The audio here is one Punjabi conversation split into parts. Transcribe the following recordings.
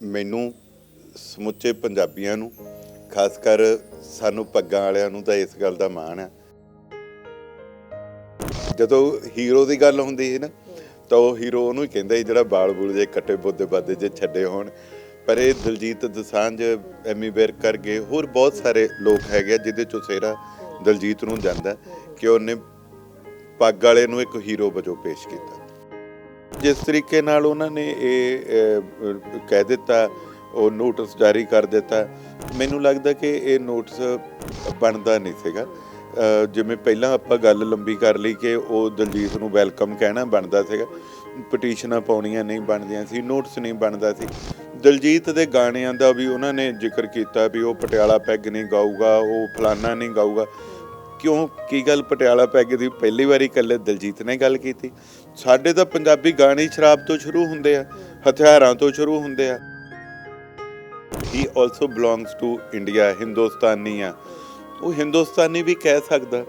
ਮੈਨੂੰ ਸਮੁੱਚੇ ਪੰਜਾਬੀਆਂ ਨੂੰ, ਖਾਸ ਕਰ ਸਾਨੂੰ ਪੱਗਾਂ ਵਾਲਿਆਂ ਨੂੰ ਤਾਂ ਇਸ ਗੱਲ ਦਾ ਮਾਣ ਹੈ। ਜਦੋਂ ਹੀਰੋ ਦੀ ਗੱਲ ਹੁੰਦੀ ਹੈ ਨਾ, ਤਾਂ ਉਹ ਹੀਰੋ ਉਹਨੂੰ ਹੀ ਕਹਿੰਦਾ ਸੀ, ਜਿਹੜਾ ਬਾਲ ਬੂਲ ਜੇ ਕੱਟੇ ਬੁੱਧੇ ਬਾਦੇ ਜੇ ਛੱਡੇ ਹੋਣ। ਪਰ ਇਹ ਦਲਜੀਤ ਦਸਾਂਝ, ਐਮੀ ਬੇਰ ਕਰ ਗਏ ਹੋਰ ਬਹੁਤ ਸਾਰੇ ਲੋਕ ਹੈਗੇ ਆ, ਜਿਹਦੇ ਚੋਂ ਸਿਹਰਾ ਦਲਜੀਤ ਨੂੰ ਜਾਂਦਾ ਕਿ ਉਹਨੇ ਪੱਗ ਵਾਲੇ ਨੂੰ ਇੱਕ ਹੀਰੋ ਵਜੋਂ ਪੇਸ਼ ਕੀਤਾ। ਜਿਸ ਤਰੀਕੇ ਨਾਲ ਉਹਨਾਂ ਨੇ ਇਹ ਕਹਿ ਦਿੱਤਾ, ਉਹ ਨੋਟਿਸ ਜਾਰੀ ਕਰ ਦਿੱਤਾ, ਮੈਨੂੰ ਲੱਗਦਾ ਕਿ ਇਹ ਨੋਟਿਸ ਬਣਦਾ ਨਹੀਂ ਸੀਗਾ। ਜਿਵੇਂ ਪਹਿਲਾਂ ਆਪਾਂ ਗੱਲ ਲੰਬੀ ਕਰ ਲਈ ਕਿ ਉਹ ਦਲਜੀਤ ਨੂੰ ਵੈਲਕਮ ਕਹਿਣਾ ਬਣਦਾ ਸੀਗਾ। ਪਟੀਸ਼ਨਾਂ ਪਾਉਣੀਆਂ ਨਹੀਂ ਬਣਦੀਆਂ ਸੀ ਨੋਟਿਸ ਨਹੀਂ ਬਣਦਾ ਸੀ। ਦਲਜੀਤ ਦੇ ਗਾਣਿਆਂ ਦਾ ਵੀ ਉਹਨਾਂ ਨੇ ਜ਼ਿਕਰ ਕੀਤਾ ਵੀ ਉਹ ਪਟਿਆਲਾ ਪੈਗ ਨਹੀਂ ਗਾਊਗਾ, ਉਹ ਫਲਾਨਾ ਨਹੀਂ ਗਾਊਗਾ। ਕਿਉਂ? ਕੀ ਗੱਲ ਪਟਿਆਲਾ ਪੈਗ ਦੀ ਪਹਿਲੀ ਵਾਰੀ ਇਕੱਲੇ ਦਲਜੀਤ ਨੇ ਗੱਲ ਕੀਤੀ? ਸਾਡੇ ਤਾਂ ਪੰਜਾਬੀ ਗਾਣੇ ਸ਼ਰਾਬ ਤੋਂ ਸ਼ੁਰੂ ਹੁੰਦੇ ਆ ਹਥਿਆਰਾਂ ਤੋਂ ਸ਼ੁਰੂ ਹੁੰਦੇ ਆ। He also belongs to India Hindustani ਆ। ਉਹ ਹਿੰਦੁਸਤਾਨੀ ਵੀ ਕਹਿ ਸਕਦਾ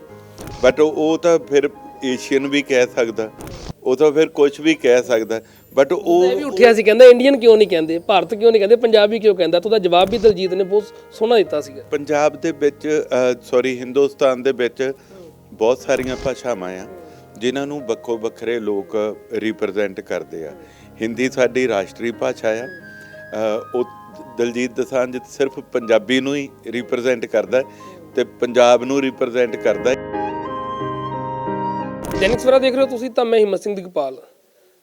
ਬਟ ਉਹ ਤਾਂ ਫਿਰ ਏਸ਼ੀਅਨ ਵੀ ਕਹਿ ਸਕਦਾ ਉਹ ਤਾਂ ਫਿਰ ਕੁਝ ਵੀ ਕਹਿ ਸਕਦਾ ਬਟ ਉਹ ਵੀ ਉੱਠਿਆ ਸੀ ਕਹਿੰਦਾ ਇੰਡੀਅਨ ਕਿਉਂ ਨਹੀਂ ਕਹਿੰਦੇ ਭਾਰਤ ਕਿਉਂ ਨਹੀਂ ਕਹਿੰਦੇ ਪੰਜਾਬੀ ਕਿਉਂ ਕਹਿੰਦਾ? ਤਾਂ ਉਹਦਾ ਜਵਾਬ ਵੀ ਦਲਜੀਤ ਨੇ ਬਹੁਤ ਸੋਹਣਾ ਦਿੱਤਾ ਸੀਗਾ। ਪੰਜਾਬ ਦੇ ਵਿੱਚ ਸੌਰੀ ਹਿੰਦੁਸਤਾਨ ਦੇ ਵਿੱਚ ਬਹੁਤ ਸਾਰੀਆਂ ਭਾਸ਼ਾਵਾਂ ਆ। ਜਿਨ੍ਹਾਂ ਨੂੰ ਵੱਖੋ ਵੱਖਰੇ ਲੋਕ ਰਿਪਰੈਜ਼ੈਂਟ ਕਰਦੇ ਆ। ਹਿੰਦੀ ਸਾਡੀ ਰਾਸ਼ਟਰੀ ਭਾਸ਼ਾ ਆ। ਉਹ ਦਲਜੀਤ ਦਸਾਂਝ ਸਿਰਫ ਪੰਜਾਬੀ ਨੂੰ ਹੀ ਰਿਪਰੈਜ਼ੈਂਟ ਕਰਦਾ ਤੇ ਪੰਜਾਬ ਨੂੰ ਰਿਪਰੈਜ਼ੈਂਟ ਕਰਦਾ ਦੈਨਿਕ ਸਵੇਰਾ ਦੇਖ ਰਹੇ ਹੋ ਤੁਸੀਂ ਤਾਂ ਮੈਂ ਹਿੰਮਤ ਸਿੰਘ ਦਿਗਪਾਲ।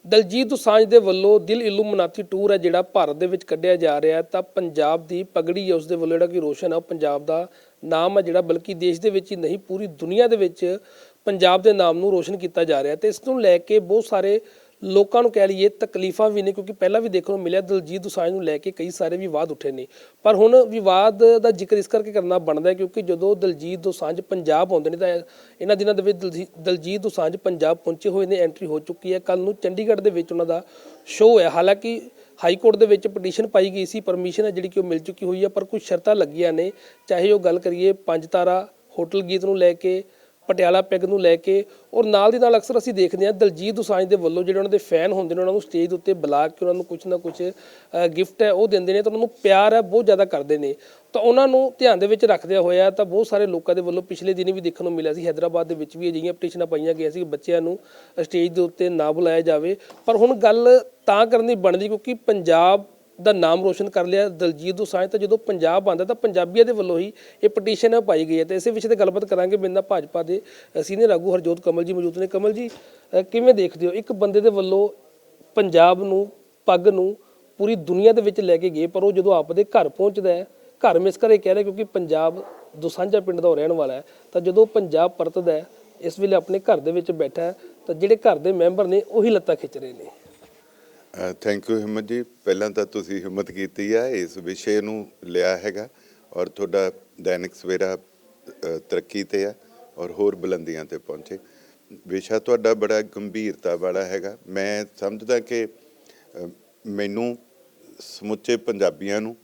ਦਲਜੀਤ ਦੁਸਾਂਝ ਦੇ ਵੱਲੋਂ ਦਿਲ ਇਲੂਮਨਾਤੀ ਟੂਰ ਹੈ ਜਿਹੜਾ ਭਾਰਤ ਦੇ ਵਿੱਚ ਕੱਢਿਆ ਜਾ ਰਿਹਾ ਤਾਂ ਪੰਜਾਬ ਦੀ ਪਗੜੀ ਹੈ, ਉਸ ਦੇ ਵੱਲੋਂ ਜਿਹੜਾ ਕਿ ਰੋਸ਼ਨ ਹੈ, ਉਹ ਪੰਜਾਬ ਦਾ ਨਾਮ ਹੈ ਜਿਹੜਾ ਬਲਕਿ ਦੇਸ਼ ਦੇ ਵਿੱਚ ਹੀ ਨਹੀਂ, ਪੂਰੀ ਦੁਨੀਆ ਦੇ ਵਿੱਚ ਪੰਜਾਬ ਦੇ ਨਾਮ ਨੂੰ ਰੋਸ਼ਨ ਕੀਤਾ ਜਾ ਰਿਹਾ ਤੇ ਇਸ ਨੂੰ ਲੈ ਕੇ ਬਹੁਤ ਸਾਰੇ ਲੋਕਾਂ ਨੂੰ ਕਹਿ ਲਈਏ ਤਕਲੀਫਾਂ ਵੀ ਨੇ, ਕਿਉਂਕਿ ਪਹਿਲਾਂ ਵੀ ਦੇਖਣ ਨੂੰ ਮਿਲਿਆ, ਦਲਜੀਤ ਦੋਸਾਂਝ ਨੂੰ ਲੈ ਕੇ ਕਈ ਸਾਰੇ ਵਿਵਾਦ ਉੱਠੇ ਨੇ। ਪਰ ਹੁਣ ਵਿਵਾਦ ਦਾ ਜ਼ਿਕਰ ਇਸ ਕਰਕੇ ਕਰਨਾ ਬਣਦਾ ਹੈ ਕਿਉਂਕਿ ਜਦੋਂ ਦਲਜੀਤ ਦੋਸਾਂਝ ਪੰਜਾਬ ਆਉਂਦੇ ਨੇ ਤਾਂ ਇਹਨਾਂ ਦਿਨਾਂ ਦੇ ਵਿੱਚ ਦਲਜੀ- ਦਲਜੀਤ ਦੋਸਾਂਝ ਪੰਜਾਬ ਪਹੁੰਚੇ ਹੋਏ ਨੇ, ਐਂਟਰੀ ਹੋ ਚੁੱਕੀ ਹੈ। ਕੱਲ ਨੂੰ ਚੰਡੀਗੜ੍ਹ ਦੇ ਵਿੱਚ ਉਹਨਾਂ ਦਾ ਸ਼ੋਅ ਹੈ। ਹਾਲਾਂਕਿ ਹਾਈ ਕੋਰਟ ਦੇ ਵਿੱਚ ਪਟੀਸ਼ਨ ਪਾਈ ਗਈ ਸੀ, ਪਰਮਿਸ਼ਨ ਹੈ ਜਿਹੜੀ ਕਿ ਉਹ ਮਿਲ ਚੁੱਕੀ ਹੋਈ ਹੈ, ਪਰ ਕੁਝ ਸ਼ਰਤਾਂ ਲੱਗੀਆਂ ਨੇ। ਚਾਹੇ ਉਹ ਗੱਲ ਕਰੀਏ ਪੰਜ ਤਾਰਾ ਹੋਟਲ ਗੀਤ ਨੂੰ ਲੈ ਕੇ ਪਟਿਆਲਾ ਪੈਗ ਨੂੰ ਲੈ ਕੇ ਔਰ ਨਾਲ ਦੀ ਨਾਲ ਅਕਸਰ ਅਸੀਂ ਦੇਖਦੇ ਹਾਂ ਦਲਜੀਤ ਦੋਸਾਂਝ ਦੇ ਵੱਲੋਂ ਜਿਹੜੇ ਉਹਨਾਂ ਦੇ ਫੈਨ ਹੁੰਦੇ ਨੇ, ਉਹਨਾਂ ਨੂੰ ਸਟੇਜ ਦੇ ਉੱਤੇ ਬੁਲਾ ਕੇ ਉਹਨਾਂ ਨੂੰ ਕੁਝ ਨਾ ਕੁਝ ਗਿਫਟ ਹੈ, ਉਹ ਦਿੰਦੇ ਨੇ ਤਾਂ ਉਹਨਾਂ ਨੂੰ ਪਿਆਰ ਹੈ, ਬਹੁਤ ਜ਼ਿਆਦਾ ਕਰਦੇ ਨੇ। ਤਾਂ ਉਹਨਾਂ ਨੂੰ ਧਿਆਨ ਦੇ ਵਿੱਚ ਰੱਖਦਿਆਂ ਹੋਇਆ ਤਾਂ ਬਹੁਤ ਸਾਰੇ ਲੋਕਾਂ ਦੇ ਵੱਲੋਂ ਪਿਛਲੇ ਦਿਨੀ ਵੀ ਦੇਖਣ ਨੂੰ ਮਿਲਿਆ ਸੀ, ਹੈਦਰਾਬਾਦ ਦੇ ਵਿੱਚ ਵੀ ਅਜਿਹੀਆਂ ਪਟੀਸ਼ਨਾਂ ਪਾਈਆਂ ਗਈਆਂ ਸੀ ਕਿ ਬੱਚਿਆਂ ਨੂੰ ਸਟੇਜ ਦੇ ਉੱਤੇ ਨਾ ਬੁਲਾਇਆ ਜਾਵੇ। ਪਰ ਹੁਣ ਗੱਲ ਤਾਂ ਕਰਨ ਦੀ ਬਣਦੀ ਕਿਉਂਕਿ ਪੰਜਾਬ ਦਾ ਨਾਮ ਰੋਸ਼ਨ ਕਰ ਲਿਆ ਦਲਜੀਤ ਦੋਸਾਂਝ, ਤਾਂ ਜਦੋਂ ਪੰਜਾਬ ਆਂਦਾ ਤਾਂ ਪੰਜਾਬੀਆਂ ਦੇ ਵੱਲੋਂ ਹੀ ਇਹ ਪਟੀਸ਼ਨ ਪਾਈ ਗਈ ਹੈ। ਤੇ ਇਸੇ ਵਿਸ਼ੇ ਤੇ ਗੱਲਬਾਤ ਕਰਾਂਗੇ। ਮੇਰੇ ਨਾਲ ਭਾਜਪਾ ਦੇ ਸੀਨੀਅਰ ਆਗੂ ਹਰਜੋਤ ਕਮਲ ਜੀ ਮੌਜੂਦ ਨੇ। ਕਮਲ ਜੀ ਕਿਵੇਂ ਦੇਖਦੇ ਹੋ? ਇੱਕ ਬੰਦੇ ਦੇ ਵੱਲੋਂ ਪੰਜਾਬ ਨੂੰ, ਪੱਗ ਨੂੰ ਪੂਰੀ ਦੁਨੀਆ ਦੇ ਵਿੱਚ ਲੈ ਕੇ ਗਏ, ਪਰ ਉਹ ਜਦੋਂ ਆਪਦੇ ਘਰ ਪਹੁੰਚਦਾ ਹੈ, ਘਰ ਮਿਸ ਕਰੇ ਕਹਿ ਰਿਹਾ ਕਿਉਂਕਿ ਪੰਜਾਬ ਦੋਸਾਂਝਾ ਪਿੰਡ ਦਾ ਉਹ ਰਹਿਣ ਵਾਲਾ ਹੈ, ਤਾਂ ਜਦੋਂ ਪੰਜਾਬ ਪਰਤਦਾ ਹੈ, ਇਸ ਵੇਲੇ ਆਪਣੇ ਘਰ ਦੇ ਵਿੱਚ ਬੈਠਾ ਤਾਂ ਜਿਹੜੇ ਘਰ ਦੇ ਮੈਂਬਰ ਨੇ ਉਹੀ ਲੱਤਾਂ ਖਿੱਚ ਰਹੇ ਨੇ। ਥੈਂਕ ਯੂ ਹਿੰਮਤ ਜੀ। ਪਹਿਲਾਂ ਤਾਂ ਤੁਸੀਂ ਹਿੰਮਤ ਕੀਤੀ ਆ ਇਸ ਵਿਸ਼ੇ ਨੂੰ ਲਿਆ ਹੈਗਾ ਔਰ ਤੁਹਾਡਾ ਦੈਨਿਕ ਸਵੇਰਾ ਤਰੱਕੀ ਤੇ ਆ ਔਰ ਹੋਰ ਬੁਲੰਦੀਆਂ ਤੇ ਪਹੁੰਚੇ। ਵਿਸ਼ਾ ਤੁਹਾਡਾ ਬੜਾ ਗੰਭੀਰਤਾ ਵਾਲਾ ਹੈਗਾ। ਮੈਂ ਸਮਝਦਾ ਕਿ ਮੈਨੂੰ ਸਮੁੱਚੇ ਪੰਜਾਬੀਆਂ ਨੂੰ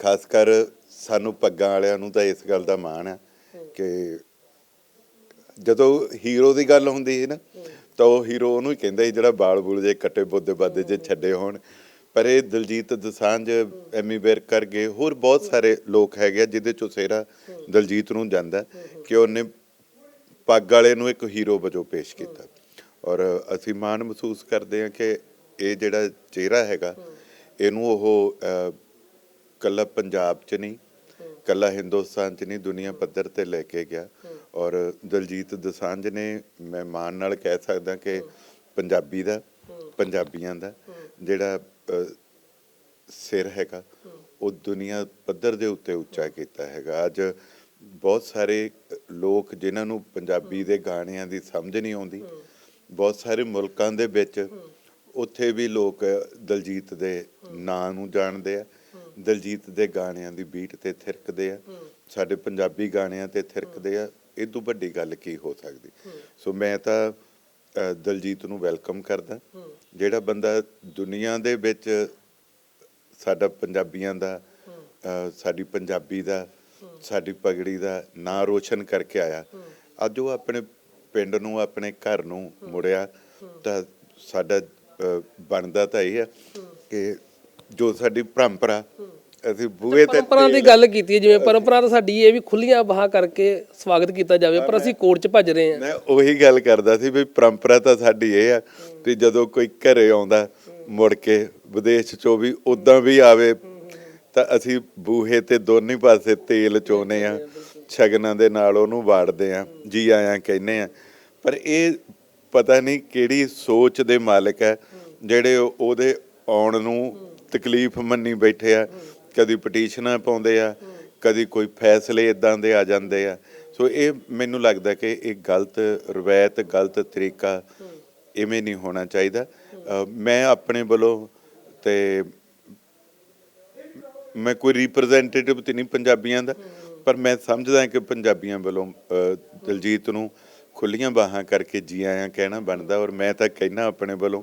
ਖਾਸ ਕਰ ਸਾਨੂੰ ਪੱਗਾਂ ਵਾਲਿਆਂ ਨੂੰ ਤਾਂ ਇਸ ਗੱਲ ਦਾ ਮਾਣ ਹੈ। ਕਿ ਜਦੋਂ ਹੀਰੋ ਦੀ ਗੱਲ ਹੁੰਦੀ ਹੈ ਨਾ ਤਾਂ ਉਹ ਹੀਰੋ ਉਹਨੂੰ ਹੀ ਕਹਿੰਦਾ ਸੀ ਜਿਹੜਾ ਬਾਲ ਬੂਲ ਜੇ ਕੱਟੇ ਬੁੱਧੇ ਬਾਦੇ ਜੇ ਛੱਡੇ ਹੋਣ। ਪਰ ਇਹ ਦਲਜੀਤ ਦਸਾਂਝ ਐਮੀ ਵਿਰਕ ਗਏ ਹੋਰ ਬਹੁਤ ਸਾਰੇ ਲੋਕ ਹੈਗੇ ਆ ਜਿਹਦੇ ਚੋਂ ਸਿਹਰਾ ਦਲਜੀਤ ਨੂੰ ਜਾਂਦਾ ਕਿ ਉਹਨੇ ਪੱਗ ਵਾਲੇ ਨੂੰ ਇੱਕ ਹੀਰੋ ਵਜੋਂ ਪੇਸ਼ ਕੀਤਾ। ਔਰ ਅਸੀਂ ਮਾਣ ਮਹਿਸੂਸ ਕਰਦੇ ਹਾਂ ਕਿ ਇਹ ਜਿਹੜਾ ਚਿਹਰਾ ਹੈਗਾ ਇਹਨੂੰ ਉਹ ਅਹ, ਕੱਲਾ ਪੰਜਾਬ 'ਚ ਨਹੀਂ ਕੱਲਾ ਹਿੰਦੁਸਤਾਨ 'ਚ ਨਹੀਂ ਦੁਨੀਆ ਪੱਧਰ ਤੇ ਲੈ ਕੇ ਗਿਆ। ਔਰ ਦਲਜੀਤ ਦਸਾਂਝ ਨੇ ਮੈਂ ਮਾਣ ਨਾਲ ਕਹਿ ਸਕਦਾ ਕਿ ਪੰਜਾਬੀ ਦਾ ਪੰਜਾਬੀਆਂ ਦਾ ਜਿਹੜਾ ਸਿਰ ਹੈਗਾ ਉਹ ਦੁਨੀਆ ਪੱਧਰ ਦੇ ਉੱਤੇ ਉੱਚਾ ਕੀਤਾ ਹੈਗਾ। ਅੱਜ ਬਹੁਤ ਸਾਰੇ ਲੋਕ ਜਿਨ੍ਹਾਂ ਨੂੰ ਪੰਜਾਬੀ ਦੇ ਗਾਣਿਆਂ ਦੀ ਸਮਝ ਨਹੀਂ ਆਉਂਦੀ ਬਹੁਤ ਸਾਰੇ ਮੁਲਕਾਂ ਦੇ ਵਿੱਚ ਉੱਥੇ ਵੀ ਲੋਕ ਦਲਜੀਤ ਦੇ ਨਾਂ ਨੂੰ ਜਾਣਦੇ ਆ। ਦਲਜੀਤ ਦੇ ਗਾਣਿਆਂ ਦੀ ਬੀਟ ਤੇ ਥਿਰਕਦੇ ਆ। ਸਾਡੇ ਪੰਜਾਬੀ ਗਾਣਿਆਂ ਤੇ ਥਿਰਕਦੇ ਆ। ਇਹ ਤੋਂ ਵੱਡੀ ਗੱਲ ਕੀ ਹੋ ਸਕਦੀ? ਸੋ ਮੈਂ ਤਾਂ ਦਲਜੀਤ ਨੂੰ ਵੈਲਕਮ ਕਰਦਾ। ਜਿਹੜਾ ਬੰਦਾ ਦੁਨੀਆ ਦੇ ਵਿੱਚ ਸਾਡਾ ਪੰਜਾਬੀਆਂ ਦਾ ਸਾਡੀ ਪੰਜਾਬੀ ਦਾ ਸਾਡੀ ਪਗੜੀ ਦਾ ਨਾਂ ਰੋਸ਼ਨ ਕਰਕੇ ਆਇਆ। ਅੱਜ ਉਹ ਆਪਣੇ ਪਿੰਡ ਨੂੰ ਆਪਣੇ ਘਰ ਨੂੰ ਮੁੜਿਆ ਤਾਂ ਸਾਡਾ ਬਣਦਾ ਤਾਂ ਇਹ ਹੈ। ਕਿ ਜੋ ਸਾਡੀ ਪਰੰਪਰਾ ਅਸੀਂ ਬੂਹੇ ਤੇ ਪਰੰਪਰਾ ਦੀ ਗੱਲ ਕੀਤੀ ਹੈ ਜਿਵੇਂ ਪਰੰਪਰਾ ਤਾਂ ਸਾਡੀ ਇਹ ਵੀ ਖੁੱਲੀਆਂ ਬਾਹਾਂ ਕਰਕੇ ਸਵਾਗਤ ਕੀਤਾ ਜਾਵੇ ਪਰ ਅਸੀਂ ਕੋਰਟ 'ਚ ਭੱਜ ਰਹੇ ਹਾਂ। ਮੈਂ ਉਹੀ ਗੱਲ ਕਰਦਾ ਸੀ ਵੀ ਪਰੰਪਰਾ ਤਾਂ ਸਾਡੀ ਇਹ ਆ ਵੀ ਜਦੋਂ ਕੋਈ ਘਰੇ ਆਉਂਦਾ ਮੁੜ ਕੇ ਵਿਦੇਸ਼ ਚੋਂ ਵੀ ਉਦਾਂ ਵੀ ਆਵੇ ਤਾਂ ਅਸੀਂ ਬੂਹੇ ਤੇ ਦੋਨੇ ਪਾਸੇ ਤੇਲ ਚੋਨੇ ਆ ਸ਼ਗਨਾਂ ਦੇ ਨਾਲ ਉਹਨੂੰ ਵਾੜਦੇ ਆ ਜੀ ਆਇਆਂ ਕਹਿੰਦੇ ਆ। ਪਰ ਇਹ ਪਤਾ ਨਹੀਂ ਕਿਹੜੀ ਸੋਚ ਦੇ ਮਾਲਕ ਹੈ ਜਿਹੜੇ ਉਹ- ਉਹਦੇ ਆਉਣ ਨੂੰ ਤਕਲੀਫ ਮੰਨੀ ਬੈਠੇ ਆ ਕਦੀ ਪਟੀਸ਼ਨਾਂ ਪਾਉਂਦੇ ਆ ਕਦੀ ਕੋਈ ਫੈਸਲੇ ਇਦਾਂ ਦੇ ਆ ਜਾਂਦੇ ਆ। ਸੋ ਇਹ ਮੈਨੂੰ ਲੱਗਦਾ ਕਿ ਇਹ ਗਲਤ ਰਵਾਇਤ ਗਲਤ ਤਰੀਕਾ ਇਵੇਂ ਨਹੀਂ ਹੋਣਾ ਚਾਹੀਦਾ। ਮੈਂ ਆਪਣੇ ਵੱਲੋਂ ਤੇ ਮੈਂ ਕੋਈ ਰਿਪਰੈਜ਼ੈਂਟੇਟਿਵ ਤੇ ਨਹੀਂ ਪੰਜਾਬੀਆਂ ਦਾ ਪਰ ਮੈਂ ਸਮਝਦਾ ਕਿ ਪੰਜਾਬੀਆਂ ਵੱਲੋਂ ਅ, ਦਿਲਜੀਤ ਨੂੰ ਖੁੱਲੀਆਂ ਬਾਹਾਂ ਕਰਕੇ ਜੀ ਆਇਆਂ ਕਹਿਣਾ ਬਣਦਾ ਔਰ ਮੈਂ ਤਾਂ ਕਹਿਣਾ ਆਪਣੇ ਵੱਲੋਂ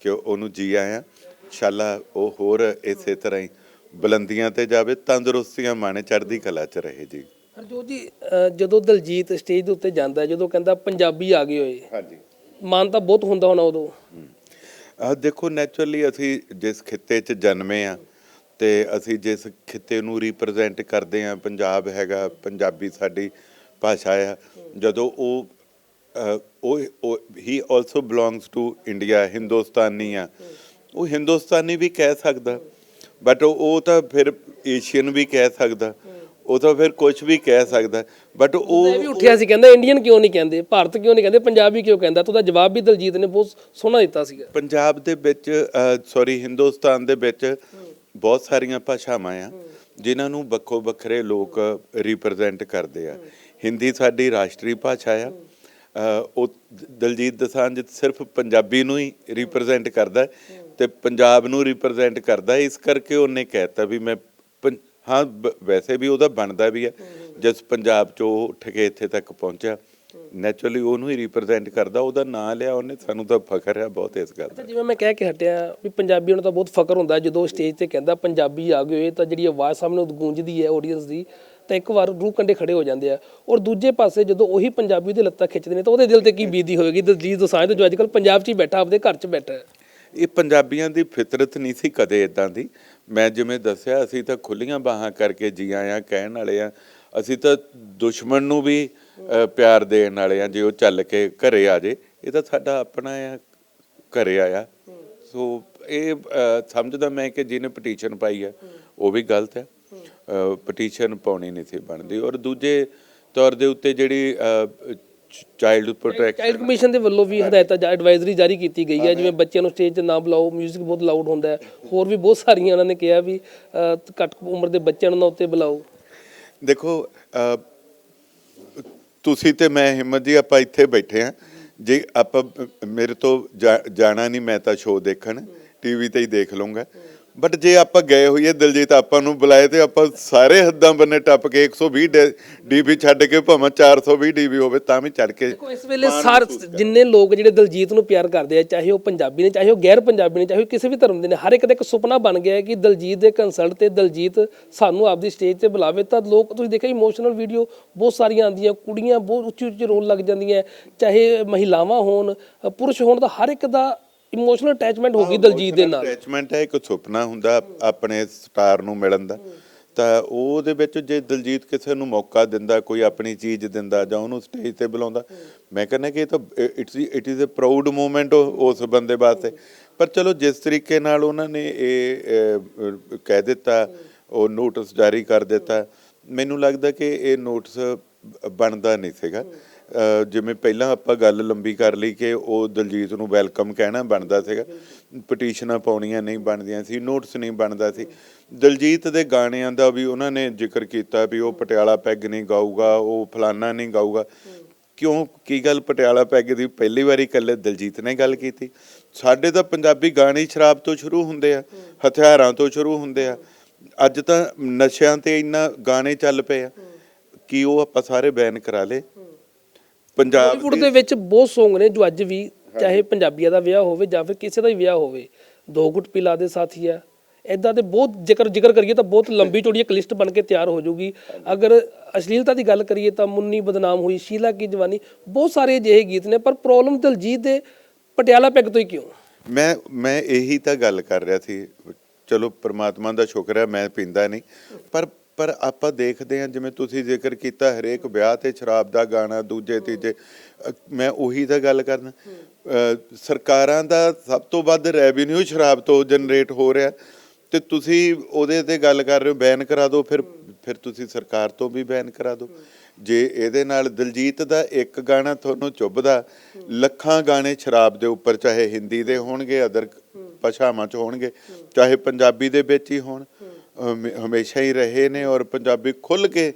ਕਿ ਉਹਨੂੰ ਜੀ ਆਇਆਂ। ਇਨਸ਼ਾਅੱਲਾ ਉਹ ਹੋਰ ਇਸੇ ਤਰ੍ਹਾਂ ਹੀ ਬੁਲੰਦੀਆਂ ਤੇ ਜਾਵੇ ਤੰਦਰੁਸਤੀਆਂ ਮਾਣੇ ਚੜ੍ਹਦੀ ਕਲਾ 'ਚ ਰਹੇ ਜੀ। ਹਰਜੋਤ ਜੀ ਅਹ ਜਦੋਂ ਦਲਜੀਤ ਸਟੇਜ ਦੇ ਉੱਤੇ ਜਾਂਦਾ ਹੈ, ਜਦੋਂ ਕਹਿੰਦਾ ਪੰਜਾਬੀ ਆ ਗਏ ਹੋਏ ਹਾਂਜੀ। ਮਾਨ ਤਾਂ ਬਹੁਤ ਹੁੰਦਾ ਹੋਣਾ ਉਦੋਂ। ਆ ਦੇਖੋ ਨੈਚੁਰਲੀ ਅਸੀਂ ਜਿਸ ਖਿੱਤੇ 'ਚ ਜਨਮੇ ਆ ਤੇ ਅਸੀਂ ਜਿਸ ਖਿੱਤੇ ਨੂੰ ਰਿਪਰੈਜ਼ੈਂਟ ਕਰਦੇ ਆ ਪੰਜਾਬ ਹੈਗਾ ਪੰਜਾਬੀ ਸਾਡੀ ਭਾਸ਼ਾ ਆ ਜਦੋਂ ਉਹ ਉਹ he also belongs to India Hindustani ਆ ਉਹ ਹਿੰਦੁਸਤਾਨੀ ਵੀ ਕਹਿ ਸਕਦਾ ਬਟ ਉਹ ਤਾਂ ਫਿਰ ਏਸ਼ੀਅਨ ਵੀ ਕਹਿ ਸਕਦਾ ਉਹ ਤਾਂ ਫਿਰ ਕੁਝ ਵੀ ਕਹਿ ਸਕਦਾ ਬਟ ਉਹ ਇਹ ਵੀ ਉੱਠਿਆ ਸੀ ਕਹਿੰਦਾ ਇੰਡੀਅਨ ਕਿਉਂ ਨਹੀਂ ਕਹਿੰਦੇ ਭਾਰਤ ਕਿਉਂ ਨਹੀਂ ਕਹਿੰਦੇ ਪੰਜਾਬੀ ਕਿਉਂ ਕਹਿੰਦਾ ਤਾਂ ਉਹਦਾ ਜਵਾਬ ਵੀ ਦਲਜੀਤ ਨੇ ਬਹੁਤ ਸੋਹਣਾ ਦਿੱਤਾ ਸੀਗਾ। ਪੰਜਾਬ ਦੇ ਵਿੱਚ ਸੌਰੀ ਹਿੰਦੁਸਤਾਨ ਦੇ ਵਿੱਚ ਬਹੁਤ ਸਾਰੀਆਂ ਭਾਸ਼ਾਵਾਂ ਆ ਜਿਨ੍ਹਾਂ ਨੂੰ ਵੱਖੋ ਵੱਖਰੇ ਲੋਕ ਰਿਪਰੈਜ਼ੈਂਟ ਕਰਦੇ ਆ। ਹਿੰਦੀ ਸਾਡੀ ਰਾਸ਼ਟਰੀ ਭਾਸ਼ਾ ਆ ਉਹ ਦਲਜੀਤ ਦਸਾਂਝ ਸਿਰਫ ਪੰਜਾਬੀ ਨੂੰ ਹੀ ਰਿਪਰੈਜ਼ੈਂਟ ਕਰਦਾ ਤੇ ਪੰਜਾਬ ਨੂੰ ਰਿਪਰੈਜ਼ੈਂਟ ਕਰਦਾ। ਇਸ ਕਰਕੇ ਉਹਨੇ ਕਹਿਤਾ ਵੀ ਮੈਂ ਹਾਂ ਵੈਸੇ ਵੀ ਉਹਦਾ ਬਣਦਾ ਵੀ ਹੈ। ਜਿਸ ਪੰਜਾਬ ਚੋਂ ਉਹ ਉੱਠ ਕੇ ਇੱਥੇ ਤੱਕ ਪਹੁੰਚਿਆ ਨੈਚੁਰਲੀ ਉਹਨੂੰ ਹੀ ਰਿਪਰੈਜ਼ੈਂਟ ਕਰਦਾ ਉਹਦਾ ਨਾਂ ਲਿਆ ਉਹਨੇ ਸਾਨੂੰ ਤਾਂ ਫਖਰ ਹੈ ਬਹੁਤ ਇਸ ਗੱਲ ਦਾ। ਜਿਵੇਂ ਮੈਂ ਕਹਿ ਕੇ ਹਟਿਆ ਵੀ ਪੰਜਾਬੀਆਂ ਨੂੰ ਤਾਂ ਬਹੁਤ ਫਕਰ ਹੁੰਦਾ ਜਦੋਂ ਸਟੇਜ ਤੇ ਕਹਿੰਦਾ ਪੰਜਾਬੀ ਆ ਗਏ ਤਾਂ ਜਿਹੜੀ ਆਵਾਜ਼ ਸਾਹਮਣੇ ਗੂੰਜਦੀ ਹੈ ਆਡੀਅנס ਦੀ ਤਾਂ ਇੱਕ ਵਾਰ ਰੂਹ ਕੰਡੇ ਖੜੇ ਹੋ ਜਾਂਦੇ ਆ। ਔਰ ਦੂਜੇ ਪਾਸੇ ਜਦੋਂ ਉਹੀ ਪੰਜਾਬੀ ਦੇ ਲੱਤਾਂ ਖਿੱਚਦੇ ਨੇ ਤਾਂ ਉਹਦੇ ਦਿਲ ਤੇ ਕੀ ਬੀਤੀ ਹੋਵੇਗੀ? ਦਲਜੀਤ ਦੋਸਾਂਝ ਤੇ ਜੋ ਅੱਜਕੱਲ ਪੰਜਾਬ 'ਚ ਹੀ ਬੈਠਾ ਆਪਦੇ ਘਰ 'ਚ ਬੈਠਾ। ਹੈ ਇਹ ਪੰਜਾਬੀਆਂ ਦੀ ਫਿਤਰਤ ਨਹੀਂ ਸੀ ਕਦੇ ਇਦਾਂ ਦੀ। ਮੈਂ ਜਿਵੇਂ ਦੱਸਿਆ, ਅਸੀਂ ਤਾਂ ਖੁੱਲੀਆਂ ਬਾਹਾਂ ਕਰਕੇ ਜੀ ਆਇਆਂ, ਕਹਿਣ ਵਾਲੇ ਆ। ਅਸੀਂ ਤਾਂ ਦੁਸ਼ਮਣ ਨੂੰ ਵੀ ਪਿਆਰ ਦੇਣ ਵਾਲੇ ਆ, ਜੇ ਉਹ ਚੱਲ ਕੇ ਘਰੇ ਆ ਜੇ। ਇਹ ਤਾਂ ਸਾਡਾ ਆਪਣਾ ਆ, ਘਰੇ ਆਇਆ। ਸੋ ਇਹ ਸਮਝਦਾ ਮੈਂ ਕਿ ਜਿਹਨੇ ਪਟੀਸ਼ਨ ਪਾਈ ਹੈ ਉਹ ਵੀ ਗਲਤ ਹੈ ਪਟੀਸ਼ਨ ਪਾਉਣੀ ਨਹੀਂ ਸੀ ਬਣਦੀ। ਔਰ ਦੂਜੇ ਤੌਰ ਦੇ ਉੱਤੇ ਜਿਹੜੀ ਚਾਈਲਡ ਪ੍ਰੋਟੈਕਸ਼ਨ ਚਾਈਲਡ ਕਮਿਸ਼ਨ ਦੇ ਵੱਲੋਂ ਵੀ ਹਦਾਇਤਾਂ ਜਾਂ ਐਡਵਾਈਜ਼ਰੀ ਜਾਰੀ ਕੀਤੀ ਗਈ ਹੈ ਜਿਵੇਂ ਬੱਚਿਆਂ ਨੂੰ ਸਟੇਜ ਤੇ ਨਾ ਬੁਲਾਓ 뮤직 ਬਹੁਤ ਲਾਊਡ ਹੁੰਦਾ ਹੈ। ਹੋਰ ਵੀ ਬਹੁਤ ਸਾਰੀਆਂ ਉਹਨਾਂ ਨੇ ਕਿਹਾ ਵੀ ਘੱਟ ਉਮਰ ਦੇ ਬੱਚਿਆਂ ਨੂੰ ਨਾ ਉੱਤੇ ਬੁਲਾਓ। ਦੇਖੋ ਤੁਸੀਂ ਤੇ ਮੈਂ ਹਿੰਮਤ ਜੀ ਆਪਾਂ ਇੱਥੇ ਬੈਠੇ ਆ ਜੇ ਆਪਾਂ ਮੇਰੇ ਤੋਂ ਜਾ- ਜਾਣਾ ਨਹੀਂ ਮੈਂ ਤਾਂ ਸ਼ੋਅ ਦੇਖਣ ਟੀਵੀ ਤੇ ਹੀ ਦੇਖ ਲਵਾਂਗਾ ਬਟ ਜੇ ਆਪਾਂ ਗਏ ਹੋਈਏ ਦਿਲਜੀਤ ਆਪਾਂ ਨੂੰ ਬੁਲਾਏ ਤੇ ਆਪਾਂ ਸਾਰੇ ਹੱਦਾਂ ਬੰਨੇ ਟੱਪ ਕੇ 120 ਡੀਬੀ ਛੱਡ ਕੇ ਭਾਵੇਂ 420 ਡੀਬੀ ਹੋਵੇ ਤਾਂ ਵੀ ਚੜ ਕੇ ਦੇਖੋ ਇਸ ਵੇਲੇ ਸਾਰ ਜਿੰਨੇ ਲੋਕ ਜਿਹੜੇ ਦਲਜੀਤ ਨੂੰ ਪਿਆਰ ਕਰਦੇ ਆ ਚਾਹੇ ਉਹ ਪੰਜਾਬੀ ਨੇ ਚਾਹੇ ਉਹ ਗੈਰ ਪੰਜਾਬੀ ਨੇ ਚਾਹੇ ਉਹ ਕਿਸੇ ਵੀ ਧਰਮ ਦੇ ਨੇ ਹਰ ਇੱਕ ਦਾ ਇੱਕ ਸੁਪਨਾ ਬਣ ਗਿਆ ਹੈ ਕਿ ਦਲਜੀਤ ਦੇ ਕੰਸਰਟ ਤੇ ਦਲਜੀਤ ਸਾਨੂੰ ਆਪਦੀ ਸਟੇਜ ਤੇ ਬੁਲਾਵੇ। ਤਾਂ ਲੋਕ ਤੁਸੀਂ ਦੇਖਿਆ ਇਮੋਸ਼ਨਲ ਵੀਡੀਓ ਬਹੁਤ ਸਾਰੀਆਂ ਆਉਂਦੀਆਂ ਕੁੜੀਆਂ ਬਹੁਤ ਉੱਚੀ ਉੱਚੀ ਰੋਣ ਲੱਗ ਜਾਂਦੀਆਂ ਚਾਹੇ ਮਹਿਲਾਵਾਂ ਹੋਣ ਪੁਰਸ਼ ਹੋਣ ਦਾ ਹਰ ਇੱਕ ਦਾ ਇਮੋਸ਼ਨਲ ਅਟੈਚਮੈਂਟ ਹੋ ਗਈ ਦਲਜੀਤ ਦੇ ਨਾਲ। ਅਟੈਚਮੈਂਟ ਹੈ ਇੱਕ ਸੁਪਨਾ ਹੁੰਦਾ ਆਪਣੇ ਸਟਾਰ ਨੂੰ ਮਿਲਣ ਦਾ। ਤਾਂ ਉਹਦੇ ਵਿੱਚ ਜੇ ਦਲਜੀਤ ਕਿਸੇ ਨੂੰ ਮੌਕਾ ਦਿੰਦਾ ਕੋਈ ਆਪਣੀ ਚੀਜ਼ ਦਿੰਦਾ ਜਾਂ ਉਹਨੂੰ ਸਟੇਜ ਤੇ ਬੁਲਾਉਂਦਾ ਮੈਂ ਕਹਿੰਦਾ ਕਿ ਇਹ ਤਾਂ it's it is a proud moment ਉਸ ਬੰਦੇ ਵਾਸਤੇ। ਪਰ ਚਲੋ ਜਿਸ ਤਰੀਕੇ ਨਾਲ ਉਹਨਾਂ ਨੇ ਇਹ ਕਹਿ ਦਿੱਤਾ ਉਹ ਨੋਟਿਸ ਜਾਰੀ ਕਰ ਦਿੱਤਾ ਮੈਨੂੰ ਲੱਗਦਾ ਕਿ ਇਹ ਨੋਟਿਸ ਬਣਦਾ ਨਹੀਂ ਸੀਗਾ। ਜਿਵੇਂ ਪਹਿਲਾਂ ਆਪਾਂ ਗੱਲ ਲੰਬੀ ਕਰ ਲਈ ਕਿ ਉਹ ਦਲਜੀਤ ਨੂੰ ਵੈਲਕਮ ਕਹਿਣਾ ਬਣਦਾ ਸੀਗਾ। ਪਟੀਸ਼ਨਾਂ ਪਾਉਣੀਆਂ ਨਹੀਂ ਬਣਦੀਆਂ ਸੀ, ਨੋਟਸ ਨਹੀਂ ਬਣਦਾ ਸੀ। ਦਲਜੀਤ ਦੇ ਗਾਣਿਆਂ ਦਾ ਵੀ ਉਹਨਾਂ ਨੇ ਜ਼ਿਕਰ ਕੀਤਾ ਵੀ ਉਹ ਪਟਿਆਲਾ ਪੈਗ ਨਹੀਂ ਗਾਊਗਾ, ਉਹ ਫਲਾਨਾ ਨਹੀਂ ਗਾਊਗਾ। ਕਿਉਂ? ਕੀ ਗੱਲ ਪਟਿਆਲਾ ਪੈਗ ਦੀ ਪਹਿਲੀ ਵਾਰੀ ਇਕੱਲੇ ਦਲਜੀਤ ਨੇ ਗੱਲ ਕੀਤੀ? ਸਾਡੇ ਤਾਂ ਪੰਜਾਬੀ ਗਾਣੇ ਸ਼ਰਾਬ ਤੋਂ ਸ਼ੁਰੂ ਹੁੰਦੇ ਆ, ਹਥਿਆਰਾਂ ਤੋਂ ਸ਼ੁਰੂ ਹੁੰਦੇ ਆ। ਅੱਜ ਤਾਂ ਨਸ਼ਿਆਂ ਤੇ ਇੰਨਾ ਗਾਣੇ ਚੱਲ ਪਏ ਆ। ਕੀ ਉਹ ਆਪਾਂ ਸਾਰੇ ਬੈਨ ਕਰਾ ਲੇ ਪੰਜਾਬ ਬਾਲੀਵੁੱਡ ਦੇ ਵਿੱਚ ਬਹੁਤ Song ਨੇ ਜੋ ਅੱਜ ਵੀ ਚਾਹੇ ਪੰਜਾਬੀਆਂ ਦਾ ਵਿਆਹ ਹੋਵੇ ਜਾਂ ਫਿਰ ਕਿਸੇ ਦਾ ਹੀ ਵਿਆਹ ਹੋਵੇ ਦੋ ਗੁੱਟ ਪਿਲਾ ਦੇ ਸਾਥੀਆ ਇਦਾਂ ਦੇ ਬਹੁਤ ਜ਼ਿਕਰ ਜ਼ਿਕਰ ਕਰੀਏ ਤਾਂ ਬਹੁਤ ਲੰਬੀ ਚੌੜੀ ਇੱਕ ਲਿਸਟ ਬਣ ਕੇ ਤਿਆਰ ਹੋ ਜਾਊਗੀ। ਅਗਰ ਅਸ਼ਲੀਲਤਾ ਦੀ ਗੱਲ ਕਰੀਏ ਤਾਂ ਮੁੰਨੀ ਬਦਨਾਮ ਹੋਈ ਸ਼ੀਲਾ ਕੀ ਜਵਾਨੀ ਬਹੁਤ ਸਾਰੇ ਅਜਿਹੇ ਗੀਤ ਨੇ ਪਰ ਪ੍ਰੋਬਲਮ ਦਲਜੀਤ ਦੇ ਪਟਿਆਲਾ ਪੈਗ ਤੋਂ ਹੀ ਕਿਉਂ? ਮੈਂ ਮੈਂ ਇਹੀ ਤਾਂ ਗੱਲ ਕਰ ਰਿਹਾ ਸੀ। ਚਲੋ ਪ੍ਰਮਾਤਮਾ ਦਾ ਸ਼ੁਕਰ ਹੈ ਮੈਂ ਪੀਂਦਾ ਨਹੀਂ ਪਰ ਪਰ ਆਪਾਂ ਦੇਖਦੇ ਹਾਂ ਜਿਵੇਂ ਤੁਸੀਂ ਜ਼ਿਕਰ ਕੀਤਾ ਹਰੇਕ ਵਿਆਹ ਤੇ ਸ਼ਰਾਬ ਦਾ ਗਾਣਾ ਦੂਜੇ ਤੀਜੇ ਮੈਂ ਉਹੀ ਤਾਂ ਗੱਲ ਕਰਨਾ। ਸਰਕਾਰਾਂ ਦਾ ਸਭ ਤੋਂ ਵੱਧ ਰੈਵਨਿਊ ਸ਼ਰਾਬ ਤੋਂ ਜਨਰੇਟ ਹੋ ਰਿਹਾ। ਤੇ ਤੁਸੀਂ ਉਹਦੇ ਤੇ ਗੱਲ ਕਰ ਰਹੇ ਹੋ ਬੈਨ ਕਰਾ ਦਿਓ ਫਿਰ ਫਿਰ ਤੁਸੀਂ ਸਰਕਾਰ ਤੋਂ ਵੀ ਬੈਨ ਕਰਾ ਦਿਓ। ਜੇ ਇਹਦੇ ਨਾਲ ਦਿਲਜੀਤ ਦਾ ਇੱਕ ਗਾਣਾ ਤੁਹਾਨੂੰ ਚੁੱਭਦਾ ਲੱਖਾਂ ਗਾਣੇ ਸ਼ਰਾਬ ਦੇ ਉੱਪਰ ਚਾਹੇ ਹਿੰਦੀ ਦੇ ਹੋਣਗੇ ਅਦਰ ਭਾਸ਼ਾਵਾਂ ਚ ਹੋਣਗੇ ਚਾਹੇ ਪੰਜਾਬੀ ਦੇ ਵਿੱਚ ਹੀ ਹੋਣ ਹਮੇਸ਼ਾ ਹੀ ਰਹੇ ਨੇ ਔਰ ਪੰਜਾਬੀ ਖੁੱਲ ਕੇ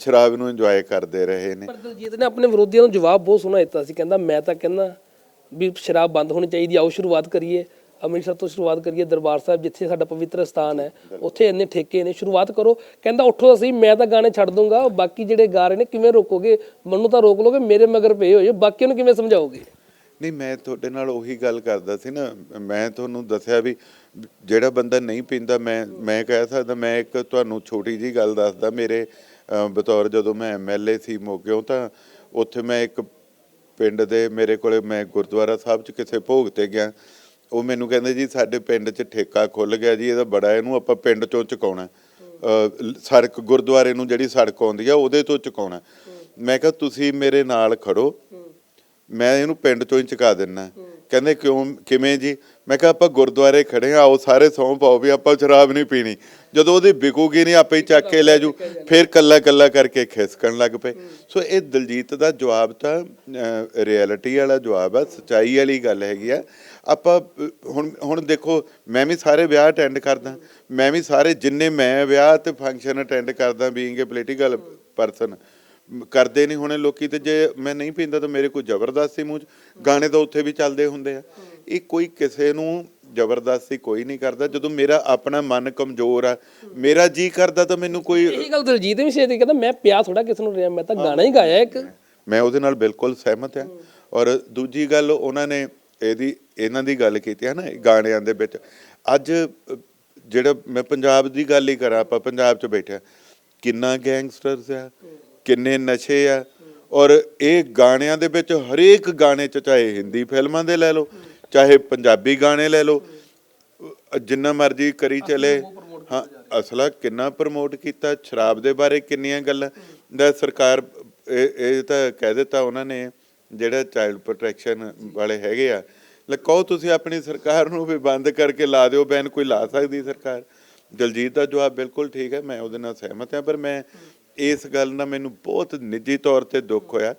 ਸ਼ਰਾਬ ਨੂੰ ਇੰਜੋਏ ਕਰਦੇ ਰਹੇ ਨੇ। ਪਰ ਦਲਜੀਤ ਨੇ ਆਪਣੇ ਵਿਰੋਧੀਆਂ ਨੂੰ ਜਵਾਬ ਬਹੁਤ ਸੋਹਣਾ ਦਿੱਤਾ ਸੀ। ਕਹਿੰਦਾ ਮੈਂ ਤਾਂ ਕਹਿੰਦਾ ਵੀ ਸ਼ਰਾਬ ਬੰਦ ਹੋਣੀ ਚਾਹੀਦੀ ਆਓ ਸ਼ੁਰੂਆਤ ਕਰੀਏ। ਅੰਮ੍ਰਿਤਸਰ ਤੋਂ ਸ਼ੁਰੂਆਤ ਕਰੀਏ ਦਰਬਾਰ ਸਾਹਿਬ ਜਿੱਥੇ ਸਾਡਾ ਪਵਿੱਤਰ ਸਥਾਨ ਹੈ ਉੱਥੇ ਇੰਨੇ ਠੇਕੇ ਨੇ। ਸ਼ੁਰੂਆਤ ਕਰੋ। ਕਹਿੰਦਾ ਉੱਠੋ ਅਸੀਂ ਮੈਂ ਤਾਂ ਗਾਣੇ ਛੱਡ ਦੂੰਗਾ ਬਾਕੀ ਜਿਹੜੇ ਗਾ ਰਹੇ ਨੇ ਕਿਵੇਂ ਰੋਕੋਗੇ? ਮੈਨੂੰ ਤਾਂ ਰੋਕ ਲੋਗੇ ਮੇਰੇ ਮਗਰ ਪਏ ਹੋਏ ਹੋ, ਬਾਕੀਆਂ ਨੂੰ ਕਿਵੇਂ ਸਮਝਾਓਗੇ? ਨਹੀਂ ਮੈਂ ਤੁਹਾਡੇ ਨਾਲ ਉਹੀ ਗੱਲ ਕਰਦਾ ਸੀ ਨਾ। ਮੈਂ ਤੁਹਾਨੂੰ ਦੱਸਿਆ ਵੀ ਜਿਹੜਾ ਬੰਦਾ ਨਹੀਂ ਪੀਂਦਾ, ਮੈਂ ਮੈਂ ਕਹਿ ਸਕਦਾ, ਮੈਂ ਇੱਕ ਤੁਹਾਨੂੰ ਛੋਟੀ ਜੀ ਗੱਲ ਦੱਸਦਾ, ਮੇਰੇ ਬਤੌਰ ਜਦੋਂ ਮੈਂ ਐਮਐਲਏ ਸੀ ਮੋਗਿਓ ਤਾਂ ਉੱਥੇ ਮੈਂ ਇੱਕ ਪਿੰਡ ਦੇ, ਮੇਰੇ ਕੋਲੇ ਮੈਂ ਗੁਰਦੁਆਰਾ ਸਾਹਿਬ 'ਚ ਕਿਸੇ ਭੋਗ ਤੇ ਗਿਆ। ਉਹ ਮੈਨੂੰ ਕਹਿੰਦੇ ਜੀ, ਸਾਡੇ ਪਿੰਡ 'ਚ ਠੇਕਾ ਖੁੱਲ ਗਿਆ ਜੀ, ਇਹਦਾ ਬੜਾ ਇਹਨੂੰ ਆਪਾਂ ਪਿੰਡ 'ਚੋਂ ਚੁਕਾਉਣਾ। ਸੜਕ, ਗੁਰਦੁਆਰੇ ਨੂੰ ਜਿਹੜੀ ਸੜਕ ਆਉਂਦੀ ਆ, ਉਹਦੇ ਤੋਂ ਚੁਕਾਉਣਾ। ਮੈਂ ਕਿਹਾ, ਤੁਸੀਂ ਮੇਰੇ ਨਾਲ ਖੜੋ ਮੈਂ ਇਹਨੂੰ ਪਿੰਡ ਚੋਂ ਹੀ ਚੁਕਾ ਦਿੰਨਾ। ਕਹਿੰਦੇ ਕਿਉਂ ਕਿਵੇਂ ਜੀ? ਮੈਂ ਕਿਹਾ ਆਪਾਂ ਗੁਰਦੁਆਰੇ ਖੜੇ ਆ ਆਓ ਸਾਰੇ ਸੌਂ ਪਾਓ ਵੀ ਆਪਾਂ ਸ਼ਰਾਬ ਨਹੀਂ ਪੀਣੀ। ਜਦੋਂ ਉਹਦੀ ਵਿਕੂਗੀ ਨਹੀਂ ਆਪੇ ਹੀ ਚੱਕ ਕੇ ਲੈ ਜੂ। ਫਿਰ ਕੱਲਾ ਕੱਲਾ ਕਰਕੇ ਖਿਸਕਣ ਲੱਗ ਪਏ। ਸੋ ਇਹ ਦਲਜੀਤ ਦਾ ਜਵਾਬ ਤਾਂ ਰਿਐਲਿਟੀ ਵਾਲਾ ਜਵਾਬ ਆ ਸਚਾਈ ਵਾਲੀ ਗੱਲ ਹੈਗੀ ਆ। ਆਪਾਂ ਹੁਣ ਹੁਣ ਦੇਖੋ ਮੈਂ ਵੀ ਸਾਰੇ ਵਿਆਹ ਅਟੈਂਡ ਕਰਦਾ। ਮੈਂ ਵੀ ਸਾਰੇ ਜਿੰਨੇ ਮੈਂ ਵਿਆਹ ਤੇ ਫੰਕਸ਼ਨ ਅਟੈਂਡ ਕਰਦਾ ਬੀਇੰਗ ਅ ਪੋਲੀਟੀਕਲ ਪਰਸਨ ਕਰਦੇ ਨਹੀਂ ਹੋਣੇ ਲੋਕੀ ਤੇ ਜੇ ਮੈਂ ਨਹੀਂ ਪੀਂਦਾ ਤਾਂ ਮੇਰੇ ਕੋਈ ਜ਼ਬਰਦਸਤੀ ਮੂੰਹ 'ਚ ਗਾਣੇ ਤਾਂ ਉੱਥੇ ਵੀ ਚੱਲਦੇ ਹੁੰਦੇ ਆ। ਇਹ ਕੋਈ ਕਿਸੇ ਨੂੰ ਜ਼ਬਰਦਸਤੀ ਕੋਈ ਨਹੀਂ ਕਰਦਾ। ਜਦੋਂ ਮੇਰਾ ਆਪਣਾ ਮਨ ਕਮਜ਼ੋਰ ਆ ਮੇਰਾ ਜੀ ਕਰਦਾ ਤਾਂ ਮੈਨੂੰ ਕੋਈ ਇਹੀ ਗੱਲ ਦਲਜੀਤ ਵੀ ਛੇਤੀ ਕਹਿੰਦਾ ਮੈਂ ਪਿਆ ਥੋੜਾ ਕਿਸ ਨੂੰ ਰਿਹਾ ਮੈਂ ਤਾਂ ਗਾਣਾ ਹੀ ਗਾਇਆ ਇੱਕ। ਮੈਂ ਉਹਦੇ ਨਾਲ ਬਿਲਕੁਲ ਸਹਿਮਤ ਹਾਂ ਔਰ ਦੂਜੀ ਗੱਲ ਉਹਨਾਂ ਨੇ ਇਹਦੀ ਇਹਨਾਂ ਦੀ ਗੱਲ ਕੀਤੀ ਹੈ ਨਾ ਗਾਣਿਆਂ ਦੇ ਵਿੱਚ। ਅੱਜ ਜਿਹੜਾ ਮੈਂ ਪੰਜਾਬ ਦੀ ਗੱਲ ਹੀ ਕਰਾਂ ਆਪਾਂ ਪੰਜਾਬ 'ਚ ਬੈਠੇ ਕਿੰਨਾ ਗੈਂਗਸਟਰਸ ਆ ਕਿੰਨੇ ਨਸ਼ੇ ਆ। ਔਰ ਇਹ ਗਾਣਿਆਂ ਦੇ ਵਿੱਚ ਹਰੇਕ ਗਾਣੇ 'ਚ ਚਾਹੇ ਹਿੰਦੀ ਫਿਲਮਾਂ ਦੇ ਲੈ ਲਓ ਚਾਹੇ ਪੰਜਾਬੀ ਗਾਣੇ ਲੈ ਲਓ ਜਿੰਨਾ ਮਰਜ਼ੀ ਕਰੀ ਚਲੇ। ਹਾਂ ਅਸਲਾ ਕਿੰਨਾ ਪ੍ਰਮੋਟ ਕੀਤਾ ਸ਼ਰਾਬ ਦੇ ਬਾਰੇ ਕਿੰਨੀਆਂ ਗੱਲਾਂ। ਦਾ ਸਰਕਾਰ ਇਹ ਇਹ ਤਾਂ ਕਹਿ ਦਿੱਤਾ ਉਹਨਾਂ ਨੇ ਜਿਹੜਾ ਚਾਈਲਡ ਪ੍ਰੋਟੈਕਸ਼ਨ ਵਾਲੇ ਹੈਗੇ ਆ। ਲੈ ਕਹੋ ਤੁਸੀਂ ਆਪਣੀ ਸਰਕਾਰ ਨੂੰ ਵੀ ਬੰਦ ਕਰਕੇ ਲਾ ਦਿਓ ਬੈਨ ਕੋਈ ਲਾ ਸਕਦੀ ਸਰਕਾਰ। ਦਲਜੀਤ ਦਾ ਜਵਾਬ ਬਿਲਕੁਲ ਠੀਕ ਹੈ ਮੈਂ ਉਹਦੇ ਨਾਲ ਸਹਿਮਤ ਹਾਂ ਪਰ ਮੈਂ ਇਸ ਗੱਲ ਨਾਲ ਮੈਨੂੰ ਬਹੁਤ ਨਿੱਜੀ ਤੌਰ ਤੇ ਦੁੱਖ ਹੋਇਆ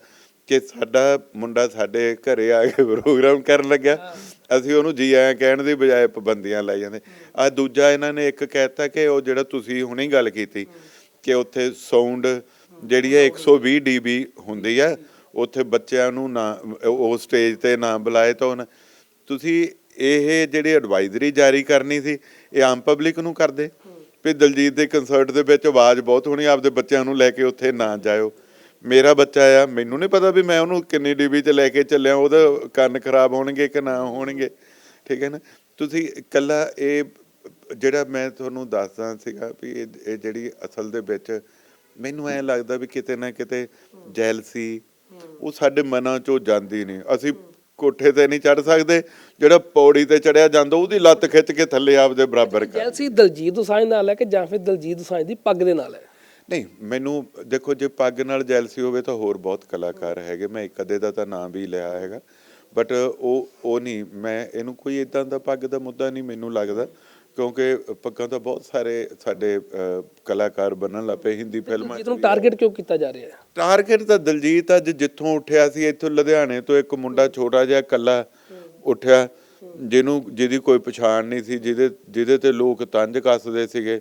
ਕਿ ਸਾਡਾ ਮੁੰਡਾ ਸਾਡੇ ਘਰੇ ਆ ਕੇ ਪ੍ਰੋਗਰਾਮ ਕਰਨ ਲੱਗਿਆ। ਅਸੀਂ ਉਹਨੂੰ ਜੀ ਆਇਆਂ ਕਹਿਣ ਦੀ ਬਜਾਏ ਪਾਬੰਦੀਆਂ ਲਾਈ ਜਾਂਦੇ। ਆ ਦੂਜਾ ਇਹਨਾਂ ਨੇ ਇੱਕ ਕਹਿਤਾ ਕਿ ਉਹ ਜਿਹੜਾ ਤੁਸੀਂ ਹੁਣੇ ਗੱਲ ਕੀਤੀ ਕਿ ਉੱਥੇ ਸਾਊਂਡ ਜਿਹੜੀ ਹੈ 120 ਡੀਬੀ ਹੁੰਦੀ ਹੈ ਉੱਥੇ ਬੱਚਿਆਂ ਨੂੰ ਨਾ, ਉਹ ਸਟੇਜ ਤੇ ਨਾ ਬੁਲਾਏ ਤਾਂ ਉਹਨਾਂ- ਤੁਸੀਂ ਇਹ ਜਿਹੜੀ ਐਡਵਾਈਜ਼ਰੀ ਜਾਰੀ ਕਰਨੀ ਸੀ, ਇਹ ਆਮ ਪਬਲਿਕ ਨੂੰ ਕਰਦੇ? ਵੀ ਦਲਜੀਤ ਦੇ ਕਨਸਰਟ ਦੇ ਵਿੱਚ ਆਵਾਜ਼ ਬਹੁਤ ਹੋਣੀ, ਆਪਦੇ ਬੱਚਿਆਂ ਨੂੰ ਲੈ ਕੇ ਉੱਥੇ ਨਾ ਜਾਇਓ। ਮੇਰਾ ਬੱਚਾ ਆ, ਮੈਨੂੰ ਨਹੀਂ ਪਤਾ ਵੀ ਮੈਂ ਉਹਨੂੰ ਕਿੰਨੀ ਡੀਬੀ ਚ ਲੈ ਕੇ ਚੱਲਿਆ, ਉਹਦਾ ਕੰਨ ਖਰਾਬ ਹੋਣਗੇ ਕਿ ਨਾ ਹੋਣਗੇ। ਠੀਕ ਹੈ ਨਾ? ਤੁਸੀਂ ਇਕੱਲਾ ਇਹ, ਜਿਹੜਾ ਮੈਂ ਤੁਹਾਨੂੰ ਦੱਸਦਾ ਸੀਗਾ ਵੀ ਇਹ ਇਹ ਜਿਹੜੀ ਅਸਲ ਦੇ ਵਿੱਚ ਮੈਨੂੰ ਐ ਲੱਗਦਾ ਵੀ ਕਿਤੇ ਨਾ ਕਿਤੇ ਜੈਲਸੀ ਉਹ ਸਾਡੇ ਮਨਾਂ ਚੋਂ ਜਾਂਦੀ ਨਹੀਂ। ਅਸੀਂ ਕੋਠੇ ਤੇ ਨਹੀਂ ਚੜ ਸਕਦੇ ਜਿਹੜਾ ਪੌੜੀ ਤੇ ਚੜਿਆ ਜਾਂਦਾ ਉਹਦੀ ਲੱਤ ਖਿੱਚ ਕੇ ਥੱਲੇ ਆਪਦੇ ਬਰਾਬਰ ਕਰ। ਜੈਲਸੀ ਦਲਜੀਤ ਦੋਸਾਂਝ ਨਾਲ ਹੈ ਕਿ ਜਾਂ ਫਿਰ ਦਲਜੀਤ ਦੋਸਾਂਝ ਦੀ ਪੱਗ ਦੇ ਨਾਲ ਹੈ? ਨਹੀਂ ਮੈਨੂੰ ਦੇਖੋ ਜੇ ਪੱਗ ਨਾਲ ਜੈਲਸੀ ਹੋਵੇ ਤਾਂ ਹੋਰ ਬਹੁਤ ਕਲਾਕਾਰ ਹੈਗੇ ਮੈਂ ਇੱਕ ਅੱਧੇ ਦਾ ਤਾਂ ਨਾਮ ਵੀ ਲਿਆ ਹੈਗਾ ਬਟ ਉਹ ਉਹ ਨਹੀਂ ਮੈਂ ਇਹਨੂੰ ਕੋਈ ਇਦਾਂ ਦਾ ਪੱਗ ਦਾ ਮੁੱਦਾ ਨਹੀਂ ਮੈਨੂੰ ਲੱਗਦਾ। ਕਿਉਂਕਿ ਪੱਗਾਂ ਤਾਂ ਬਹੁਤ ਸਾਰੇ ਸਾਡੇ ਕਲਾਕਾਰ ਬਣਨ ਲੱਪੇ ਹਿੰਦੀ ਫਿਲਮਾਂ 'ਚ ਦਲਜੀਤ ਨੂੰ ਵੀ। ਟਾਰਗੇਟ ਕਿਉਂ ਕੀਤਾ ਜਾ ਰਿਹਾ ਹੈ? ਟਾਰਗੇਟ ਤਾਂ ਦਲਜੀਤ ਅੱਜ ਜਿੱਥੋਂ ਉੱਠਿਆ ਸੀ ਇੱਥੋਂ ਲੁਧਿਆਣੇ ਤੋਂ ਇੱਕ ਮੁੰਡਾ ਛੋਟਾ ਜਿਹਾ ਕੱਲਾ ਉੱਠਿਆ ਜਿਹਨੂੰ ਜਿਹਦੀ ਕੋਈ ਪਛਾਣ ਨਹੀਂ ਸੀ ਜਿਹਦੇ ਜਿਹਦੇ ਤੇ ਲੋਕ ਤੰਜ ਕੱਸਦੇ ਸੀਗੇ।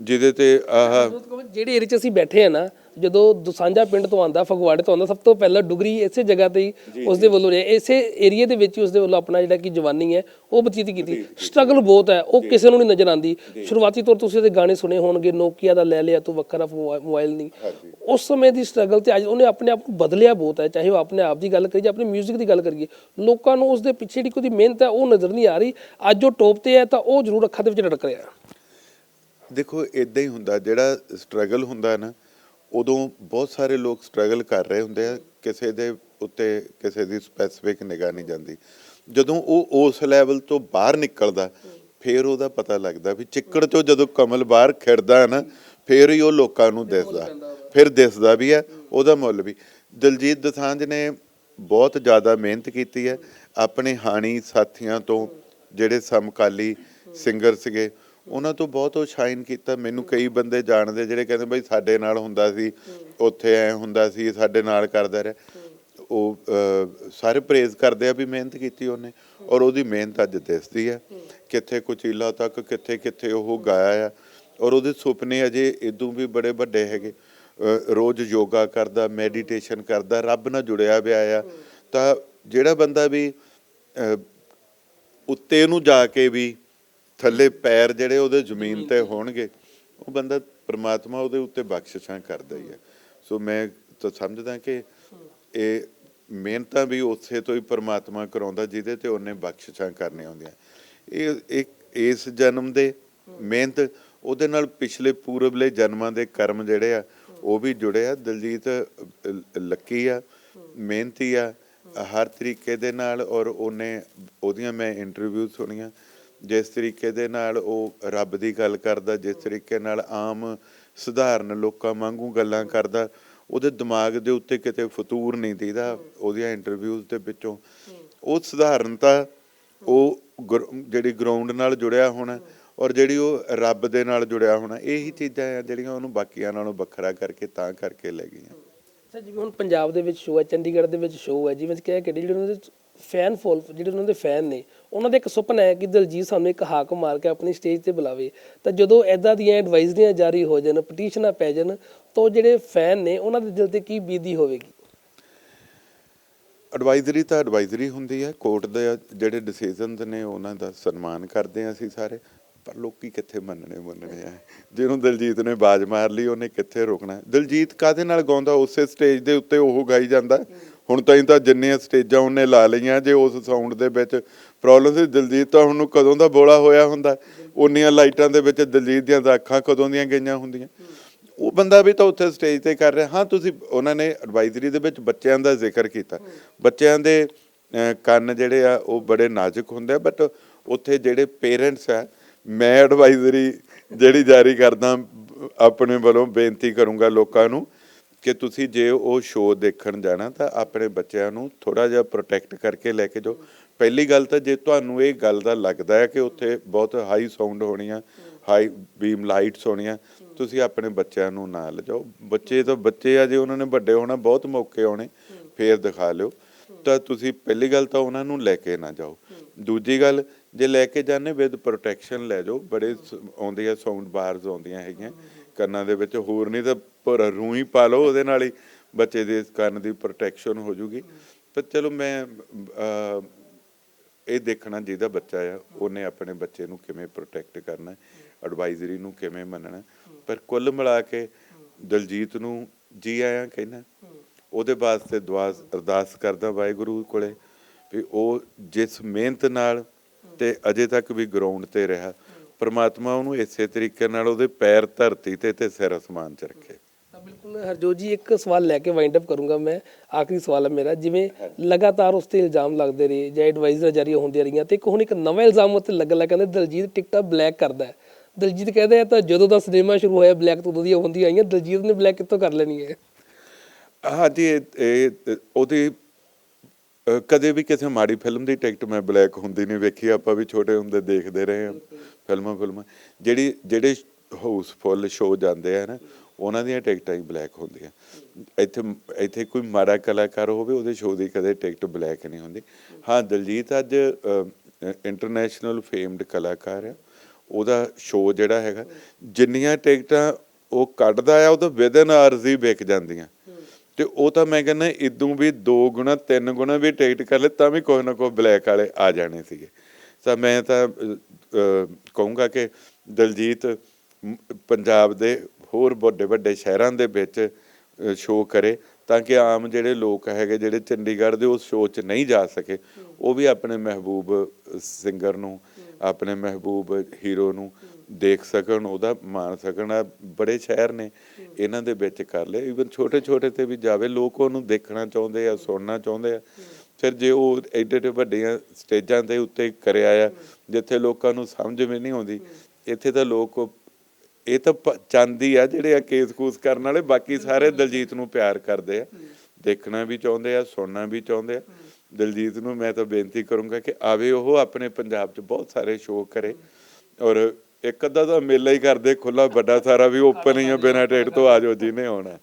ਜਿਹਦੇ ਤੇ ਆਹ ਜਿਹੜੇ ਏਰੀਆ 'ਚ ਅਸੀਂ ਬੈਠੇ ਆ ਨਾ ਜਦੋਂ ਦੁਸਾਂਝਾ ਪਿੰਡ ਤੋਂ ਆਂਦਾ ਫਗਵਾੜੇ ਤੋਂ ਆਂਦਾ ਸਭ ਤੋਂ ਪਹਿਲਾਂ ਡੁਗਰੀ ਇਸੇ ਜਗ੍ਹਾ ਤੇ ਹੀ ਉਸ ਦੇ ਵੱਲੋਂ ਰਿਹਾ। ਇਸੇ ਏਰੀਆ ਦੇ ਵਿੱਚ ਹੀ ਉਸ ਦੇ ਵੱਲੋਂ ਆਪਣਾ ਜਿਹੜਾ ਕਿ ਜਵਾਨੀ ਹੈ ਉਹ ਬਤੀਤ ਕੀਤੀ। ਸਟਰਗਲ ਬਹੁਤ ਹੈ ਉਹ ਕਿਸੇ ਨੂੰ ਨਹੀਂ ਨਜ਼ਰ ਆਂਦੀ ਸ਼ੁਰੂਆਤੀ ਤੌਰ ਤੇ ਤੁਸੀਂ ਉਹਦੇ ਗਾਣੇ ਸੁਣੇ ਹੋਣਗੇ ਨੋਕੀਆ ਦਾ ਲੈ ਲਿਆ ਤੂੰ ਵੱਖਰਾ ਮੋਬਾ- ਮੋਬਾਈਲ ਨਹੀਂ। ਉਸ ਸਮੇਂ ਦੀ ਸਟਰਗਲ ਤੇ ਅੱਜ ਉਹਨੇ ਆਪਣੇ ਆਪ ਨੂੰ ਬਦਲਿਆ ਬਹੁਤ ਹੈ ਚਾਹੇ ਉਹ ਆਪਣੇ ਆਪ ਦੀ ਗੱਲ ਕਰੀਏ ਜਾਂ ਆਪਣੇ 뮤직 ਦੀ ਗੱਲ ਕਰੀਏ। ਲੋਕਾਂ ਨੂੰ ਉਸ ਦੇ ਪਿੱਛੇ ਜਿਹੜੀ ਕੋਈ ਮਿਹਨਤ ਹੈ ਉਹ ਨਜ਼ਰ ਨਹੀਂ ਆ ਰਹੀ। ਅੱਜ ਉਹ ਟੌਪ ਤੇ ਹੈ ਤਾਂ ਉਹ ਜ਼ਰੂਰ ਅੱਖਾਂ ਦੇ ਵਿੱਚ ਰੜਕ ਰਿਹਾ। ਦੇਖੋ ਇਦਾਂ ਹੀ ਹੁੰਦਾ ਜਿਹੜਾ ਸਟਰਗਲ ਹੁੰਦਾ ਨਾ ਉਦੋਂ ਬਹੁਤ ਸਾਰੇ ਲੋਕ ਸਟਰਗਲ ਕਰ ਰਹੇ ਹੁੰਦੇ ਆ ਕਿਸੇ ਦੇ ਉੱਤੇ ਕਿਸੇ ਦੀ ਸਪੈਸੀਫਿਕ ਨਿਗਾਹ ਨਹੀਂ ਜਾਂਦੀ। ਜਦੋਂ ਉਹ ਉਸ ਲੈਵਲ ਤੋਂ ਬਾਹਰ ਨਿਕਲਦਾ ਫੇਰ ਉਹਦਾ ਪਤਾ ਲੱਗਦਾ ਵੀ ਚਿੱਕੜ ਚੋਂ ਜਦੋਂ ਕਮਲ ਬਾਹਰ ਖਿੜਦਾ ਹੈ ਨਾ ਫੇਰ ਹੀ ਉਹ ਲੋਕਾਂ ਨੂੰ ਦਿਸਦਾ। ਫਿਰ ਦਿਸਦਾ ਵੀ ਹੈ ਉਹਦਾ ਮੁੱਲ ਵੀ। ਦਲਜੀਤ ਦੋਸਾਂਝ ਨੇ ਬਹੁਤ ਜ਼ਿਆਦਾ ਮਿਹਨਤ ਕੀਤੀ ਹੈ। ਆਪਣੇ ਹਾਣੀ ਸਾਥੀਆਂ ਤੋਂ ਜਿਹੜੇ ਸਮਕਾਲੀ ਸਿੰਗਰ ਸੀਗੇ ਉਹਨਾਂ ਤੋਂ ਬਹੁਤ ਉਹ ਸ਼ਾਈਨ ਕੀਤਾ। ਮੈਨੂੰ ਕਈ ਬੰਦੇ ਜਾਣਦੇ ਜਿਹੜੇ ਕਹਿੰਦੇ ਬਈ ਸਾਡੇ ਨਾਲ ਹੁੰਦਾ ਸੀ, ਉੱਥੇ ਐ ਹੁੰਦਾ ਸੀ, ਸਾਡੇ ਨਾਲ ਕਰਦਾ ਰਿਹਾ। ਉਹ ਸਾਰੇ ਪ੍ਰੇਜ਼ ਕਰਦੇ ਆ ਵੀ ਮਿਹਨਤ ਕੀਤੀ ਉਹਨੇ। ਔਰ ਉਹਦੀ ਮਿਹਨਤ ਅੱਜ ਦਿਸਦੀ ਹੈ ਕਿੱਥੇ ਕੁਚੀਲਾ ਤੱਕ, ਕਿੱਥੇ ਕਿੱਥੇ ਉਹ ਗਾਇਆ ਆ। ਔਰ ਉਹਦੇ ਸੁਪਨੇ ਅਜੇ ਇਦੋਂ ਵੀ ਬੜੇ ਵੱਡੇ ਹੈਗੇ। ਰੋਜ਼ ਯੋਗਾ ਕਰਦਾ ਮੈਡੀਟੇਸ਼ਨ ਕਰਦਾ, ਰੱਬ ਨਾਲ ਜੁੜਿਆ ਪਿਆ ਆ। ਤਾਂ ਜਿਹੜਾ ਬੰਦਾ ਵੀ ਉੱਤੇ ਨੂੰ ਜਾ ਕੇ ਵੀ ਥੱਲੇ ਪੈਰ ਜਿਹੜੇ ਉਹਦੇ ਜ਼ਮੀਨ ਤੇ ਹੋਣਗੇ ਉਹ ਬੰਦਾ ਪ੍ਰਮਾਤਮਾ ਉਹਦੇ ਉੱਤੇ ਬਖਸ਼ਿਸ਼ਾਂ ਕਰਦਾ ਹੀ ਹੈ। ਸੋ ਮੈਂ ਤਾਂ ਸਮਝਦਾ ਕਿ ਇਹ ਮਿਹਨਤਾਂ ਵੀ ਉਸੇ ਤੋਂ ਹੀ ਪ੍ਰਮਾਤਮਾ ਕਰਾਉਂਦਾ ਜਿਹਦੇ ਤੇ ਉਹਨੇ ਬਖਸ਼ਿਸ਼ਾਂ ਕਰਨੀਆਂ ਹੁੰਦੀਆਂ। ਇਹ ਇੱਕ ਇਸ ਜਨਮ ਦੇ ਮਿਹਨਤ ਉਹਦੇ ਨਾਲ ਪਿਛਲੇ ਪੂਰਬਲੇ ਜਨਮਾਂ ਦੇ ਕਰਮ ਜਿਹੜੇ ਆ ਉਹ ਵੀ ਜੁੜੇ ਆ। ਦਲਜੀਤ ਲੱਕੀ ਆ ਮਿਹਨਤੀ ਆ ਹਰ ਤਰੀਕੇ ਦੇ ਨਾਲ ਔਰ ਉਹਨੇ ਉਹਦੀਆਂ ਮੈਂ ਇੰਟਰਵਿਊ ਸੁਣੀਆਂ। ਜਿਸ ਤਰੀਕੇ ਦੇ ਨਾਲ ਉਹ ਰੱਬ ਦੀ ਗੱਲ ਕਰਦਾ, ਜਿਸ ਤਰੀਕੇ ਨਾਲ ਆਮ ਸਧਾਰਨ ਲੋਕਾਂ ਵਾਂਗੂ ਗੱਲਾਂ ਕਰਦਾ, ਉਹਦੇ ਦਿਮਾਗ ਦੇ ਉੱਤੇ ਕਿਤੇ ਫਤੂਰ ਨਹੀਂ ਦੀਦਾ ਉਹਦੀਆਂ ਇੰਟਰਵਿਊਜ਼ ਦੇ ਵਿੱਚੋਂ। ਉਹ ਸਧਾਰਨਤਾ, ਉਹ ਗਰ- ਜਿਹੜੀ ਗਰਾਊਂਡ ਨਾਲ ਜੁੜਿਆ ਹੋਣਾ ਔਰ ਜਿਹੜੀ ਉਹ ਰੱਬ ਦੇ ਨਾਲ ਜੁੜਿਆ ਹੋਣਾ, ਇਹੀ ਚੀਜ਼ਾਂ ਆ ਜਿਹੜੀਆਂ ਉਹਨੂੰ ਬਾਕੀਆਂ ਨਾਲੋਂ ਵੱਖਰਾ ਕਰਕੇ ਤਾਂ ਕਰਕੇ ਲੈ ਗਈਆਂ। ਅੱਛਾ ਜਿਵੇਂ ਹੁਣ ਪੰਜਾਬ ਦੇ ਵਿੱਚ ਸ਼ੋਅ ਹੈ, ਚੰਡੀਗੜ੍ਹ ਦੇ ਵਿੱਚ ਸ਼ੋਅ ਹੈ, ਜਿਵੇਂ ਕਿਹਾ ਕਿ ਜਿਹੜੇ ਉਹਨਾਂ ਦੇ ਫੈਨ ਫੋਲ, ਜਿਹੜੇ ਉਹਨਾਂ ਦੇ ਫੈਨ ਨੇ, ਉਹਨਾਂ ਦਾ ਇੱਕ ਸੁਪਨਾ ਹੈ ਕਿ ਦਲਜੀਤ ਸਾਨੂੰ ਇੱਕ ਹਾਕ ਮਾਰ ਕੇ ਆਪਣੀ ਸਟੇਜ ਤੇ ਬੁਲਾਵੇ। ਤਾਂ ਜਦੋਂ ਐਦਾਂ ਦੀਆਂ ਐਡਵਾਈਜ਼ਰੀਆਂ ਜਾਰੀ ਹੋ ਜਾਣ ਪਟੀਸ਼ਨਾਂ ਪੈ ਜਾਣ, ਤਾਂ ਉਹ ਜਿਹੜੇ ਫੈਨ ਨੇ, ਉਹਨਾਂ ਦੇ ਦਿਲ ਤੇ ਕੀ ਬੀਤੀ ਹੋਵੇਗੀ? ਐਡਵਾਈਜ਼ਰੀ ਤਾਂ ਐਡਵਾਈਜ਼ਰੀ ਹੁੰਦੀ ਹੈ। ਕੋਰਟ ਦੇ ਜਿਹੜੇ ਡਿਸੀਜਨਸ ਨੇ, ਉਹਨਾਂ ਦਾ ਸਨਮਾਨ ਕਰਦੇ ਹਾਂ ਅਸੀਂ ਸਾਰੇ। ਪਰ ਲੋਕੀ ਕਿੱਥੇ ਮੰਨਣੇ ਮੰਨਣੇ ਆ? ਜਿਹਨੂੰ ਦਿਲਜੀਤ ਨੇ ਬਾਜ ਮਾਰ ਲਈ, ਉਹਨੇ ਕਿੱਥੇ ਰੁਕਣਾ? ਦਿਲਜੀਤ ਕਾਦੇ ਨਾਲ ਗਾਉਂਦਾ? ਉਸੇ ਸਟੇਜ ਦੇ ਉੱਤੇ ਉਹ ਗਾਈ ਜਾਂਦਾ। ਹੁਣ ਤਾਈਂ ਤਾਂ ਜਿੰਨੀਆਂ ਸਟੇਜਾਂ ਉਹਨੇ ਲਾ ਲਈਆਂ, ਜੇ ਉਸ ਸਾਊਂਡ ਦੇ ਵਿੱਚ ਪ੍ਰੋਬਲਮ ਸੀ। ਦਿਲਜੀਤ ਤਾਂ ਹੁਣ ਕਦੋਂ ਦਾ ਬੋਲਾ ਹੋਇਆ ਹੁੰਦਾ? ਉਨੀਆਂ ਲਾਈਟਾਂ ਦੇ ਵਿੱਚ ਦਿਲਜੀਤ ਦੀਆਂ ਤਾਂ ਅੱਖਾਂ ਕਦੋਂ ਦੀਆਂ ਗਈਆਂ ਹੁੰਦੀਆਂ? ਉਹ ਬੰਦਾ ਵੀ ਤਾਂ ਉੱਥੇ ਸਟੇਜ ਤੇ ਕਰ ਰਿਹਾ। ਹਾਂ, ਤੁਸੀਂ ਉਹਨਾਂ ਨੇ ਐਡਵਾਈਜ਼ਰੀ ਦੇ ਵਿੱਚ ਬੱਚਿਆਂ ਦਾ ਜ਼ਿਕਰ ਕੀਤਾ। ਬੱਚਿਆਂ ਦੇ ਕੰਨ ਜਿਹੜੇ ਆ, ਉਹ ਬੜੇ ਨਾਜ਼ੁਕ ਹੁੰਦੇ ਆ ਬਟ ਉੱਥੇ ਜਿਹੜੇ ਪੇਰੈਂਟਸ ਆ, ਮੈਂ ਐਡਵਾਈਜ਼ਰੀ ਜਿਹੜੀ ਜਾਰੀ ਕਰਦਾ, ਆਪਣੇ ਵੱਲੋਂ ਬੇਨਤੀ ਕਰੂੰਗਾ ਲੋਕਾਂ ਨੂੰ ਕਿ ਤੁਸੀਂ ਜੇ ਉਹ ਸ਼ੋਅ ਦੇਖਣ ਜਾਣਾ ਤਾਂ ਆਪਣੇ ਬੱਚਿਆਂ ਨੂੰ ਥੋੜਾ ਜਿਹਾ ਪ੍ਰੋਟੈਕਟ ਕਰਕੇ ਲੈ ਕੇ ਜਾਓ। ਪਹਿਲੀ ਗੱਲ ਤਾਂ ਜੇ ਤੁਹਾਨੂੰ ਇਹ ਗੱਲ ਦਾ ਲੱਗਦਾ ਹੈ ਕਿ ਉੱਥੇ ਬਹੁਤ ਹਾਈ ਸਾਊਂਡ ਹੋਣੀ ਆ ਹਾਈ ਬੀਮ ਲਾਈਟਸ ਹੋਣੀਆਂ, ਤੁਸੀਂ ਆਪਣੇ ਬੱਚਿਆਂ ਨੂੰ ਨਾਲ ਲਿਜਾਓ ਬੱਚੇ ਤਾਂ ਬੱਚੇ ਆ ਜੇ ਉਹਨਾਂ ਨੇ ਵੱਡੇ ਹੋਣਾ, ਬਹੁਤ ਮੌਕੇ ਆਉਣੇ, ਫੇਰ ਦਿਖਾ ਲਿਓ। ਤਾਂ ਤੁਸੀਂ ਪਹਿਲੀ ਗੱਲ ਤਾਂ ਉਹਨਾਂ ਨੂੰ ਲੈ ਕੇ ਨਾ ਜਾਓ। ਦੂਜੀ ਗੱਲ, ਜੇ ਲੈ ਕੇ ਜਾਣੇ ਵਿਦ ਪ੍ਰੋਟੈਕਸ਼ਨ ਲੈ ਜਾਓ। ਬੜੇ ਸ- ਆਉਂਦੇ ਆ ਸਾਊਂਡ ਬਾਰਸ ਆਉਂਦੀਆਂ ਹੈਗੀਆਂ। ਕੰਨਾਂ ਦੇ ਵਿੱਚ ਹੋਰ ਨਹੀਂ ਤਾਂ ਪਰ ਰੂਈ ਪਾ ਲਓ, ਉਹਦੇ ਨਾਲ ਹੀ ਬੱਚੇ ਦੇ ਕੰਨ ਦੀ ਪ੍ਰੋਟੈਕਸ਼ਨ ਹੋ ਜੂਗੀ। ਪਰ ਚਲੋ ਮੈਂ ਇਹ ਦੇਖਣਾ ਜਿਹਦਾ ਬੱਚਾ ਆ, ਉਹਨੇ ਆਪਣੇ ਬੱਚੇ ਨੂੰ ਕਿਵੇਂ ਪ੍ਰੋਟੈਕਟ ਕਰਨਾ ਐਡਵਾਈਜ਼ਰੀ ਨੂੰ ਕਿਵੇਂ ਮੰਨਣਾ ਪਰ ਕੁੱਲ ਮਿਲਾ ਕੇ ਦਲਜੀਤ ਨੂੰ ਜੀ ਆਇਆਂ ਕਹਿਣਾ ਉਹਦੇ ਵਾਸਤੇ ਦੁਆ ਅਰਦਾਸ ਕਰਦਾ ਵਾਹਿਗੁਰੂ ਕੋਲੇ ਵੀ ਉਹ ਜਿਸ ਮਿਹਨਤ ਨਾਲ ਤੇ ਅਜੇ ਤੱਕ ਵੀ ਗਰਾਊਂਡ ਤੇ ਰਿਹਾ, ਪਰਮਾਤਮਾ ਉਹਨੂੰ ਇਸੇ ਤਰੀਕੇ ਨਾਲ ਉਹਦੇ ਪੈਰ ਧਰਤੀ ਤੇ ਤੇ ਸਿਰ ਅਸਮਾਨ 'ਚ ਰੱਖੇ। ਬਿਲਕੁਲ ਹਰਜੋਤ ਜੀ ਇੱਕ ਸਵਾਲ ਲੈ ਕੇ ਵਾਈਂਡ ਅਪ ਕਰੂੰਗਾ ਮੈਂ। ਆਖਰੀ ਸਵਾਲ ਹੈ ਮੇਰਾ ਜਿਵੇਂ ਲਗਾਤਾਰ ਉਸ ਤੇ ਇਲਜ਼ਾਮ ਲੱਗਦੇ ਰਹੇ ਜਾਂ ਐਡਵਾਈਜ਼ਰ ਜਾਰੀ ਹੁੰਦੀਆਂ ਰਹੀਆਂ ਤੇ ਇੱਕ ਹੁਣ ਇੱਕ ਨਵਾਂ ਇਲਜ਼ਾਮ ਉੱਤੇ ਲੱਗਣ ਲੱਗਾ ਕਹਿੰਦੇ ਦਲਜੀਤ ਟਿਕਟਾਂ ਬਲੈਕ ਕਰਦਾ ਹੈ। ਦਲਜੀਤ ਕਹਿੰਦੇ ਆ ਤਾਂ ਜਦੋਂ ਦਾ ਸਿਨੇਮਾ ਸ਼ੁਰੂ ਹੋਇਆ ਬਲੈਕ ਤੋਂ ਉਦੋਂ ਦੀਆਂ ਹੁੰਦੀਆਂ ਆਈਆਂ ਦਲਜੀਤ ਨੇ ਬਲੈਕ ਕਿੱਥੋਂ ਕਰ ਲੈਣੀ ਹੈ? ਹਾਂਜੀ ਇਹ ਇਹ ਉਹਦੀ ਕਦੇ ਵੀ ਕਿਸੇ ਮਾੜੀ ਫਿਲਮ ਦੀ ਟਿਕਟ ਮੈਂ ਬਲੈਕ ਹੁੰਦੀ ਨਹੀਂ ਵੇਖੀ ਆਪਾਂ ਵੀ ਛੋਟੇ ਹੁੰਦੇ ਦੇਖਦੇ ਰਹੇ ਹਾਂ ਫਿਲਮਾਂ ਫਿਲਮਾਂ। ਜਿਹੜੀ ਜਿਹੜੇ ਹਾਊਸਫੁੱਲ ਸ਼ੋਅ ਜਾਂਦੇ ਆ ਨਾ ਉਹਨਾਂ ਦੀਆਂ ਟਿਕਟਾਂ ਹੀ ਬਲੈਕ ਹੁੰਦੀਆਂ। ਇੱਥੇ ਇੱਥੇ ਕੋਈ ਮਾੜਾ ਕਲਾਕਾਰ ਹੋਵੇ, ਉਹਦੇ ਸ਼ੋਅ ਦੀ ਕਦੇ ਟਿਕਟ ਬਲੈਕ ਨਹੀਂ ਹੁੰਦੀ। ਹਾਂ, ਦਲਜੀਤ ਅੱਜ ਇੰਟਰਨੈਸ਼ਨਲ ਫੇਮਡ ਕਲਾਕਾਰ ਆ। ਉਹਦਾ ਸ਼ੋਅ ਜਿਹੜਾ ਹੈਗਾ, ਜਿੰਨੀਆਂ ਟਿਕਟਾਂ ਉਹ ਕੱਢਦਾ ਆ, ਉਹ ਤਾਂ ਵਿਦਨ ਆਰਜ਼ ਹੀ ਵਿਕ ਜਾਂਦੀਆਂ। ਤੇ ਉਹ ਤਾਂ ਮੈਂ ਕਹਿੰਦਾ, ਇਦੋਂ ਵੀ 2 ਗੁਣਾ 3 ਗੁਣਾ ਵੀ ਟਿਕਟ ਕਰ ਲੈ ਤਾਂ ਵੀ ਕੋਈ ਨਾ ਕੋਈ ਬਲੈਕ ਵਾਲੇ ਆ ਜਾਣੇ ਸੀਗੇ। ਤਾਂ ਮੈਂ ਤਾਂ ਕਹੂੰਗਾ ਕਿ ਦਲਜੀਤ ਪੰਜਾਬ ਦੇ ਹੋਰ ਵੱਡੇ ਵੱਡੇ ਸ਼ਹਿਰਾਂ ਦੇ ਵਿੱਚ ਸ਼ੋਅ ਕਰੇ ਤਾਂ ਕਿ ਆਮ ਜਿਹੜੇ ਲੋਕ ਹੈਗੇ, ਜਿਹੜੇ ਚੰਡੀਗੜ੍ਹ ਦੇ ਉਸ ਸ਼ੋਅ 'ਚ ਨਹੀਂ ਜਾ ਸਕੇ, ਉਹ ਵੀ ਆਪਣੇ ਮਹਿਬੂਬ ਸਿੰਗਰ ਨੂੰ, ਆਪਣੇ ਮਹਿਬੂਬ ਹੀਰੋ ਨੂੰ ਦੇਖ ਸਕਣ, ਉਹਦਾ ਮਾਣ ਸਕਣ। ਆਹ ਬੜੇ ਸ਼ਹਿਰ ਨੇ, ਇਹਨਾਂ ਦੇ ਵਿੱਚ ਕਰ ਲਏ। ਇਵਨ ਛੋਟੇ ਛੋਟੇ ਤੇ ਵੀ ਜਾਵੇ, ਲੋਕ ਉਹਨੂੰ ਦੇਖਣਾ ਚਾਹੁੰਦੇ ਆ, ਸੁਣਨਾ ਚਾਹੁੰਦੇ ਆ। ਫਿਰ ਜੇ ਉਹ ਐਡੇ ਐਡੇ ਵੱਡੀਆਂ ਸਟੇਜਾਂ ਦੇ ਉੱਤੇ ਕਰਿਆ ਆ, ਜਿੱਥੇ ਲੋਕਾਂ ਨੂੰ ਸਮਝ ਵੀ ਨਹੀਂ ਆਉਂਦੀ, ਇੱਥੇ ਤਾਂ ਲੋਕ ਇਹ ਤਾਂ ਚਾਂਦੀ ਆ ਜਿਹੜੇ ਆ ਕੇਸ ਕੂਸ ਕਰਨ ਵਾਲੇ ਬਾਕੀ ਸਾਰੇ ਦਲਜੀਤ ਨੂੰ ਪਿਆਰ ਕਰਦੇ ਆ। ਦੇਖਣਾ ਵੀ ਚਾਹੁੰਦੇ ਆ ਸੁਣਨਾ ਵੀ ਚਾਹੁੰਦੇ ਆ। ਦਲਜੀਤ ਨੂੰ ਮੈਂ ਤਾਂ ਬੇਨਤੀ ਕਰੂੰਗਾ ਕਿ ਆਵੇ ਉਹ ਆਪਣੇ ਪੰਜਾਬ 'ਚ ਬਹੁਤ ਸਾਰੇ ਸ਼ੋਅ ਕਰੇ ਔਰ ਇੱਕ ਅੱਧਾ ਤਾਂ ਮੇਲਾ ਹੀ ਕਰਦੇ ਖੁੱਲਾ ਵੱਡਾ ਸਾਰਾ ਵੀ ਓਪਨ ਹੀ ਆ ਬਿਨਾਂ ਟਿਕਟ ਤੋਂ ਆ ਜਾਓ ਜਿਹਨੇ ਆਉਣਾ।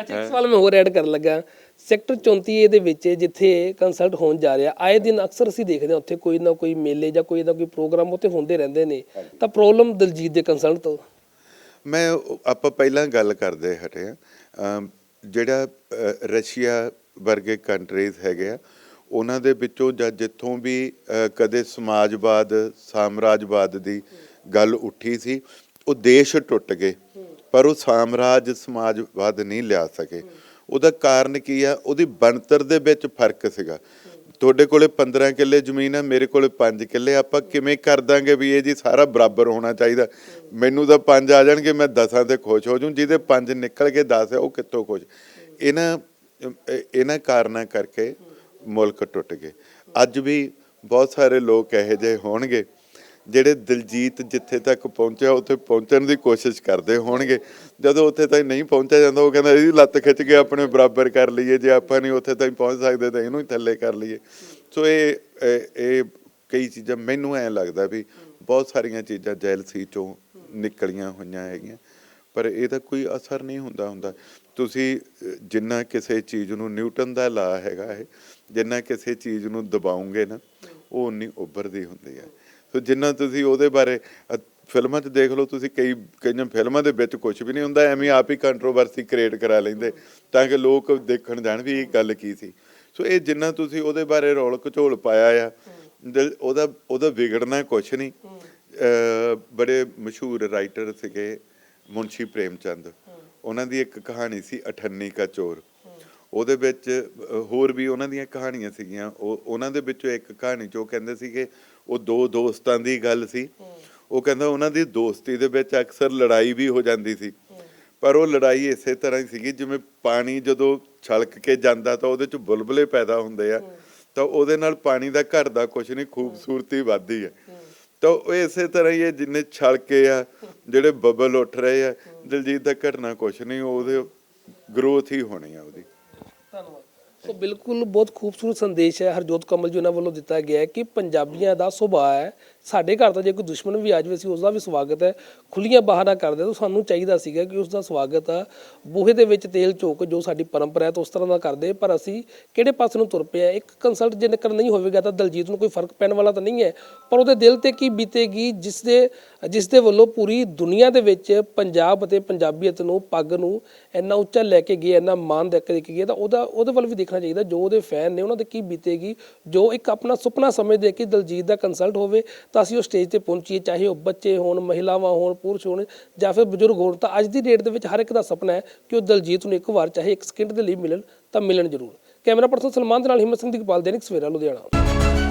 ਅੱਛਾ ਇੱਕ ਸਵਾਲ ਮੈਂ ਹੋਰ ਐਡ ਕਰਨ ਲੱਗਾ। ਸੈਕਟਰ 34 ਏ ਦੇ ਵਿੱਚ ਜਿੱਥੇ ਕੰਸਲਟ ਹੋਣ ਜਾ ਰਿਹਾ ਆਏ ਦਿਨ ਅਕਸਰ ਅਸੀਂ ਦੇਖਦੇ ਹਾਂ ਉੱਥੇ ਕੋਈ ਨਾ ਕੋਈ ਮੇਲੇ ਜਾਂ ਕੋਈ ਨਾ ਕੋਈ ਪ੍ਰੋਗਰਾਮ ਉੱਥੇ ਹੁੰਦੇ ਰਹਿੰਦੇ ਨੇ। ਤਾਂ ਪ੍ਰੋਬਲਮ ਦਲਜੀਤ ਦੇ ਕੰਸਲਟ ਤੋਂ? ਮੈਂ ਆਪਾਂ ਪਹਿਲਾਂ ਗੱਲ ਕਰਦੇ ਹਟੇ ਆ ਜਿਹੜਾ ਰਸ਼ੀਆ ਵਰਗੇ ਕੰਟਰੀਜ਼ ਹੈਗੇ ਆ, ਉਹਨਾਂ ਦੇ ਵਿੱਚੋਂ ਜਾਂ ਜਿੱਥੋਂ ਵੀ ਕਦੇ ਸਮਾਜਵਾਦ, ਸਾਮਰਾਜਵਾਦ ਦੀ ਗੱਲ ਉੱਠੀ ਸੀ, ਉਹ ਦੇਸ਼ ਟੁੱਟ ਗਏ। ਪਰ ਉਹ ਸਾਮਰਾਜ ਸਮਾਜਵਾਦ ਨਹੀਂ ਲਿਆ ਸਕੇ। ਉਹਦਾ ਕਾਰਨ ਕੀ ਆ? ਉਹਦੀ ਬਣਤਰ ਦੇ ਵਿੱਚ ਫ਼ਰਕ ਸੀਗਾ। ਤੁਹਾਡੇ ਕੋਲੇ 15 ਕਿੱਲੇ ਜ਼ਮੀਨ ਹੈ ਮੇਰੇ ਕੋਲੇ 5 ਕਿੱਲੇ ਆਪਾਂ ਕਿਵੇਂ ਕਰ ਦਾਂਗੇ ਵੀ ਇਹ ਜੀ ਸਾਰਾ ਬਰਾਬਰ ਹੋਣਾ ਚਾਹੀਦਾ? ਮੈਨੂੰ ਤਾਂ 5 ਆ ਜਾਣਗੇ, ਮੈਂ 10ਾਂ ਤੇ ਖੁਸ਼ ਹੋ ਜੂੰ ਜਿਹਦੇ 5 ਨਿਕਲ ਕੇ 10 ਹੈ ਉਹ ਕਿੱਥੋਂ ਖੁਸ਼? ਇਹਨਾਂ ਇਹਨਾਂ ਕਾਰਨਾਂ ਕਰਕੇ ਮੁਲਕ ਟੁੱਟ ਗਏ। ਅੱਜ ਵੀ ਬਹੁਤ ਸਾਰੇ ਲੋਕ ਇਹੋ ਜਿਹੇ ਹੋਣਗੇ। ਜਿਹੜੇ ਦਿਲਜੀਤ ਜਿੱਥੇ ਤੱਕ ਪਹੁੰਚਿਆ, ਉੱਥੇ ਪਹੁੰਚਣ ਦੀ ਕੋਸ਼ਿਸ਼ ਕਰਦੇ ਹੋਣਗੇ। ਜਦੋਂ ਉੱਥੇ ਤੱਕ ਨਹੀਂ ਪਹੁੰਚਿਆ ਜਾਂਦਾ, ਉਹ ਕਹਿੰਦਾ ਇਹਦੀ ਲੱਤ ਖਿੱਚ ਕੇ ਆਪਣੇ ਬਰਾਬਰ ਕਰ ਲਈਏ, ਜੇ ਆਪਾਂ ਨਹੀਂ ਉੱਥੇ ਤੱਕ ਪਹੁੰਚ ਸਕਦੇ ਤਾਂ ਇਹਨੂੰ ਹੀ ਥੱਲੇ ਕਰ ਲਈਏ। ਸੋ ਇਹ, ਇਹ- ਕਈ ਚੀਜ਼ਾਂ ਮੈਨੂੰ ਐਂ ਲੱਗਦਾ ਵੀ ਬਹੁਤ ਸਾਰੀਆਂ ਚੀਜ਼ਾਂ ਜੈਲਸੀ ਚੋਂ ਨਿਕਲੀਆਂ ਹੋਈਆਂ ਹੈਗੀਆਂ, ਪਰ ਇਹਦਾ ਕੋਈ ਅਸਰ ਨਹੀਂ ਹੁੰਦਾ ਹੁੰਦਾ। ਤੁਸੀਂ, ਜਿੰਨਾ ਕਿਸੇ ਚੀਜ਼ ਨੂੰ ਨਿਊਟਨ ਦਾ ਲਾ ਹੈਗਾ ਹੈ ਜਿੰਨਾ ਕਿਸੇ ਚੀਜ਼ ਨੂੰ ਦਬਾਉਂਗੇ ਨਾ, ਉਹ ਉਨੀ ਉੱਭਰਦੀ ਹੁੰਦੀ ਹੈ। ਸੋ ਜਿੰਨਾ ਤੁਸੀਂ ਉਹਦੇ ਬਾਰੇ ਫਿਲਮਾਂ 'ਚ ਦੇਖ ਲਓ ਤੁਸੀਂ ਕਈ ਕਈਆਂ ਫਿਲਮਾਂ ਦੇ ਵਿੱਚ ਕੁਝ ਵੀ ਨਹੀਂ ਹੁੰਦਾ ਐਵੇਂ ਆਪ ਹੀ ਕੰਟਰੋਵਰਸੀ ਕ੍ਰੀਏਟ ਕਰਾ ਲੈਂਦੇ ਤਾਂ ਕਿ ਲੋਕ ਦੇਖਣ ਜਾਣ ਵੀ ਇਹ ਗੱਲ ਕੀ ਸੀ। ਸੋ ਇਹ ਜਿੰਨਾ ਤੁਸੀਂ ਉਹਦੇ ਬਾਰੇ ਰੌਲ ਘਚੋਲ ਪਾਇਆ ਆ ਉਹਦਾ ਉਹਦਾ ਵਿਗੜਨਾ ਕੁਝ ਨਹੀਂ। ਬੜੇ ਮਸ਼ਹੂਰ ਰਾਈਟਰ ਸੀਗੇ ਮੁਨਸ਼ੀ ਪ੍ਰੇਮਚੰਦ। ਉਹਨਾਂ ਦੀ ਇੱਕ ਕਹਾਣੀ ਸੀ ਅਠੰਨੀ ਕਾ ਚੋਰ। ਉਹਦੇ ਵਿੱਚ ਹੋਰ ਵੀ ਉਹਨਾਂ ਦੀਆਂ ਕਹਾਣੀਆਂ ਸੀਗੀਆਂ। ਉਹ ਉਹਨਾਂ ਦੇ ਵਿੱਚੋਂ ਇੱਕ ਕਹਾਣੀ ਚ ਕਹਿੰਦੇ ਸੀਗੇ ਉਹ ਦੋ ਦੋਸਤਾਂ ਦੀ ਗੱਲ ਸੀ। ਉਹ ਕਹਿੰਦਾ ਉਹਨਾਂ ਦੀ ਦੋਸਤੀ ਦੇ ਵਿੱਚ ਅਕਸਰ ਲੜਾਈ ਵੀ ਹੋ ਜਾਂਦੀ ਸੀ। ਪਰ ਉਹ ਲੜਾਈ ਇਸੇ ਤਰ੍ਹਾਂ ਹੀ ਸੀਗੀ ਜਿਵੇਂ ਪਾਣੀ ਜਦੋਂ ਛਲਕ ਕੇ ਜਾਂਦਾ ਤਾਂ ਉਹਦੇ ਚ ਬੁਲਬੁਲੇ ਪੈਦਾ ਹੁੰਦੇ ਆ। ਤਾਂ ਉਹਦੇ ਨਾਲ ਪਾਣੀ ਦਾ ਘਟਦਾ ਕੁਝ ਨਹੀਂ ਖੂਬਸੂਰਤੀ ਵੱਧਦੀ ਹੈ। ਤਾਂ ਉਹ ਇਸੇ ਤਰ੍ਹਾਂ ਹੀ ਇਹ ਜਿੰਨੇ ਛਲਕੇ ਆ ਜਿਹੜੇ ਬਬਲ ਉੱਠ ਰਹੇ ਆ ਦਿਲਜੀਤ ਦਾ ਘਟਨਾ ਕੁਝ ਨਹੀਂ ਉਹਦੇ ਗਰੋਥ ਹੀ ਹੋਣੀ ਆ ਉਹਦੀ। ਧੰਨਵਾਦ। ਸੋ ਬਿਲਕੁਲ ਬਹੁਤ ਖੂਬਸੂਰਤ ਸੰਦੇਸ਼ ਹੈ, ਹਰਜੋਤ ਕਮਲ ਜੀ ਉਹਨਾਂ ਵੱਲੋਂ ਦਿੱਤਾ ਗਿਆ ਹੈ ਕਿ ਪੰਜਾਬੀਆਂ ਦਾ ਸੁਭਾਅ ਹੈ ਸਾਡੇ ਘਰ ਦਾ ਜੇ ਕੋਈ ਦੁਸ਼ਮਣ ਵੀ ਆ ਜਾਵੇ, ਅਸੀਂ ਉਸ ਦਾ ਵੀ ਸਵਾਗਤ ਹੈ। ਖੁੱਲੀਆਂ ਬਾਹਰਾਂ ਕਰਦੇ ਤਾਂ ਸਾਨੂੰ ਚਾਹੀਦਾ ਸੀਗਾ ਕਿ ਉਸ ਦਾ ਸਵਾਗਤ ਆ। ਬੂਹੇ ਦੇ ਵਿੱਚ ਤੇਲ ਝੋਕ ਜੋ ਸਾਡੀ ਪਰੰਪਰਾ ਹੈ ਤਾਂ ਉਸ ਤਰ੍ਹਾਂ ਦਾ ਕਰਦੇ ਪਰ ਅਸੀਂ ਕਿਹੜੇ ਪਾਸੇ ਨੂੰ ਤੁਰ ਪਏ ਆ ਇੱਕ ਕੰਸਲਟ ਜੇ ਨਿਕਲ ਨਹੀਂ ਹੋਵੇਗਾ ਤਾਂ ਦਲਜੀਤ ਨੂੰ ਕੋਈ ਫ਼ਰਕ ਪੈਣ ਵਾਲਾ ਤਾਂ ਨਹੀਂ ਹੈ। ਪਰ ਉਹਦੇ ਦਿਲ ਤੇ ਕੀ ਬੀਤੇਗੀ, ਜਿਸ ਦੇ ਜਿਸ ਦੇ ਵੱਲੋਂ ਪੂਰੀ ਦੁਨੀਆ ਦੇ ਵਿੱਚ ਪੰਜਾਬ ਅਤੇ ਪੰਜਾਬੀਅਤ ਨੂੰ, ਪੱਗ ਨੂੰ ਇੰਨਾ ਉੱਚਾ ਲੈ ਕੇ ਗਏ, ਇੰਨਾ ਮਾਣ ਦੇ ਕੇ ਗਏ, ਤਾਂ ਉਹਦਾ, ਉਹਦੇ ਵੱਲ ਵੀ ਦੇਖਣਾ ਚਾਹੀਦਾ। ਜੋ ਉਹਦੇ ਫੈਨ ਨੇ, ਉਹਨਾਂ ਦੇ ਕੀ ਬੀਤੇਗੀ, ਜੋ ਇੱਕ ਆਪਣਾ ਸੁਪਨਾ ਸਮਝਦੇ ਕਿ ਦਲਜੀਤ ਦਾ ਕੰਸਲਟ ਹੋਵੇ ਤਾਂ ਅਸੀਂ ਉਹ ਸਟੇਜ ਤੇ ਪਹੁੰਚੀਏ, ਚਾਹੇ ਉਹ ਬੱਚੇ ਹੋਣ, ਮਹਿਲਾਵਾਂ ਹੋਣ, ਪੁਰਸ਼ ਹੋਣ ਜਾਂ ਫਿਰ ਬਜ਼ੁਰਗ ਹੋਣ, ਤਾਂ ਅੱਜ ਦੀ ਡੇਟ ਦੇ ਵਿੱਚ ਹਰ ਇੱਕ ਦਾ ਸੁਪਨਾ ਹੈ ਕਿ ਉਹ ਦਲਜੀਤ ਨੂੰ ਇੱਕ ਵਾਰ ਚਾਹੇ ਇੱਕ ਸਕਿੰਟ ਦੇ ਲਈ ਮਿਲਣ ਤਾਂ ਮਿਲਣ ਜ਼ਰੂਰ। ਕੈਮਰਾ ਪਰਸਨ ਸਲਮਾਨ ਦੇ ਨਾਲ ਹਿੰਮਤ ਸਿੰਘ ਦੀ ਦੀਪਾਲ ਦੇਨਿਕ ਸਵੇਰਾ ਲੁਧਿਆਣਾ।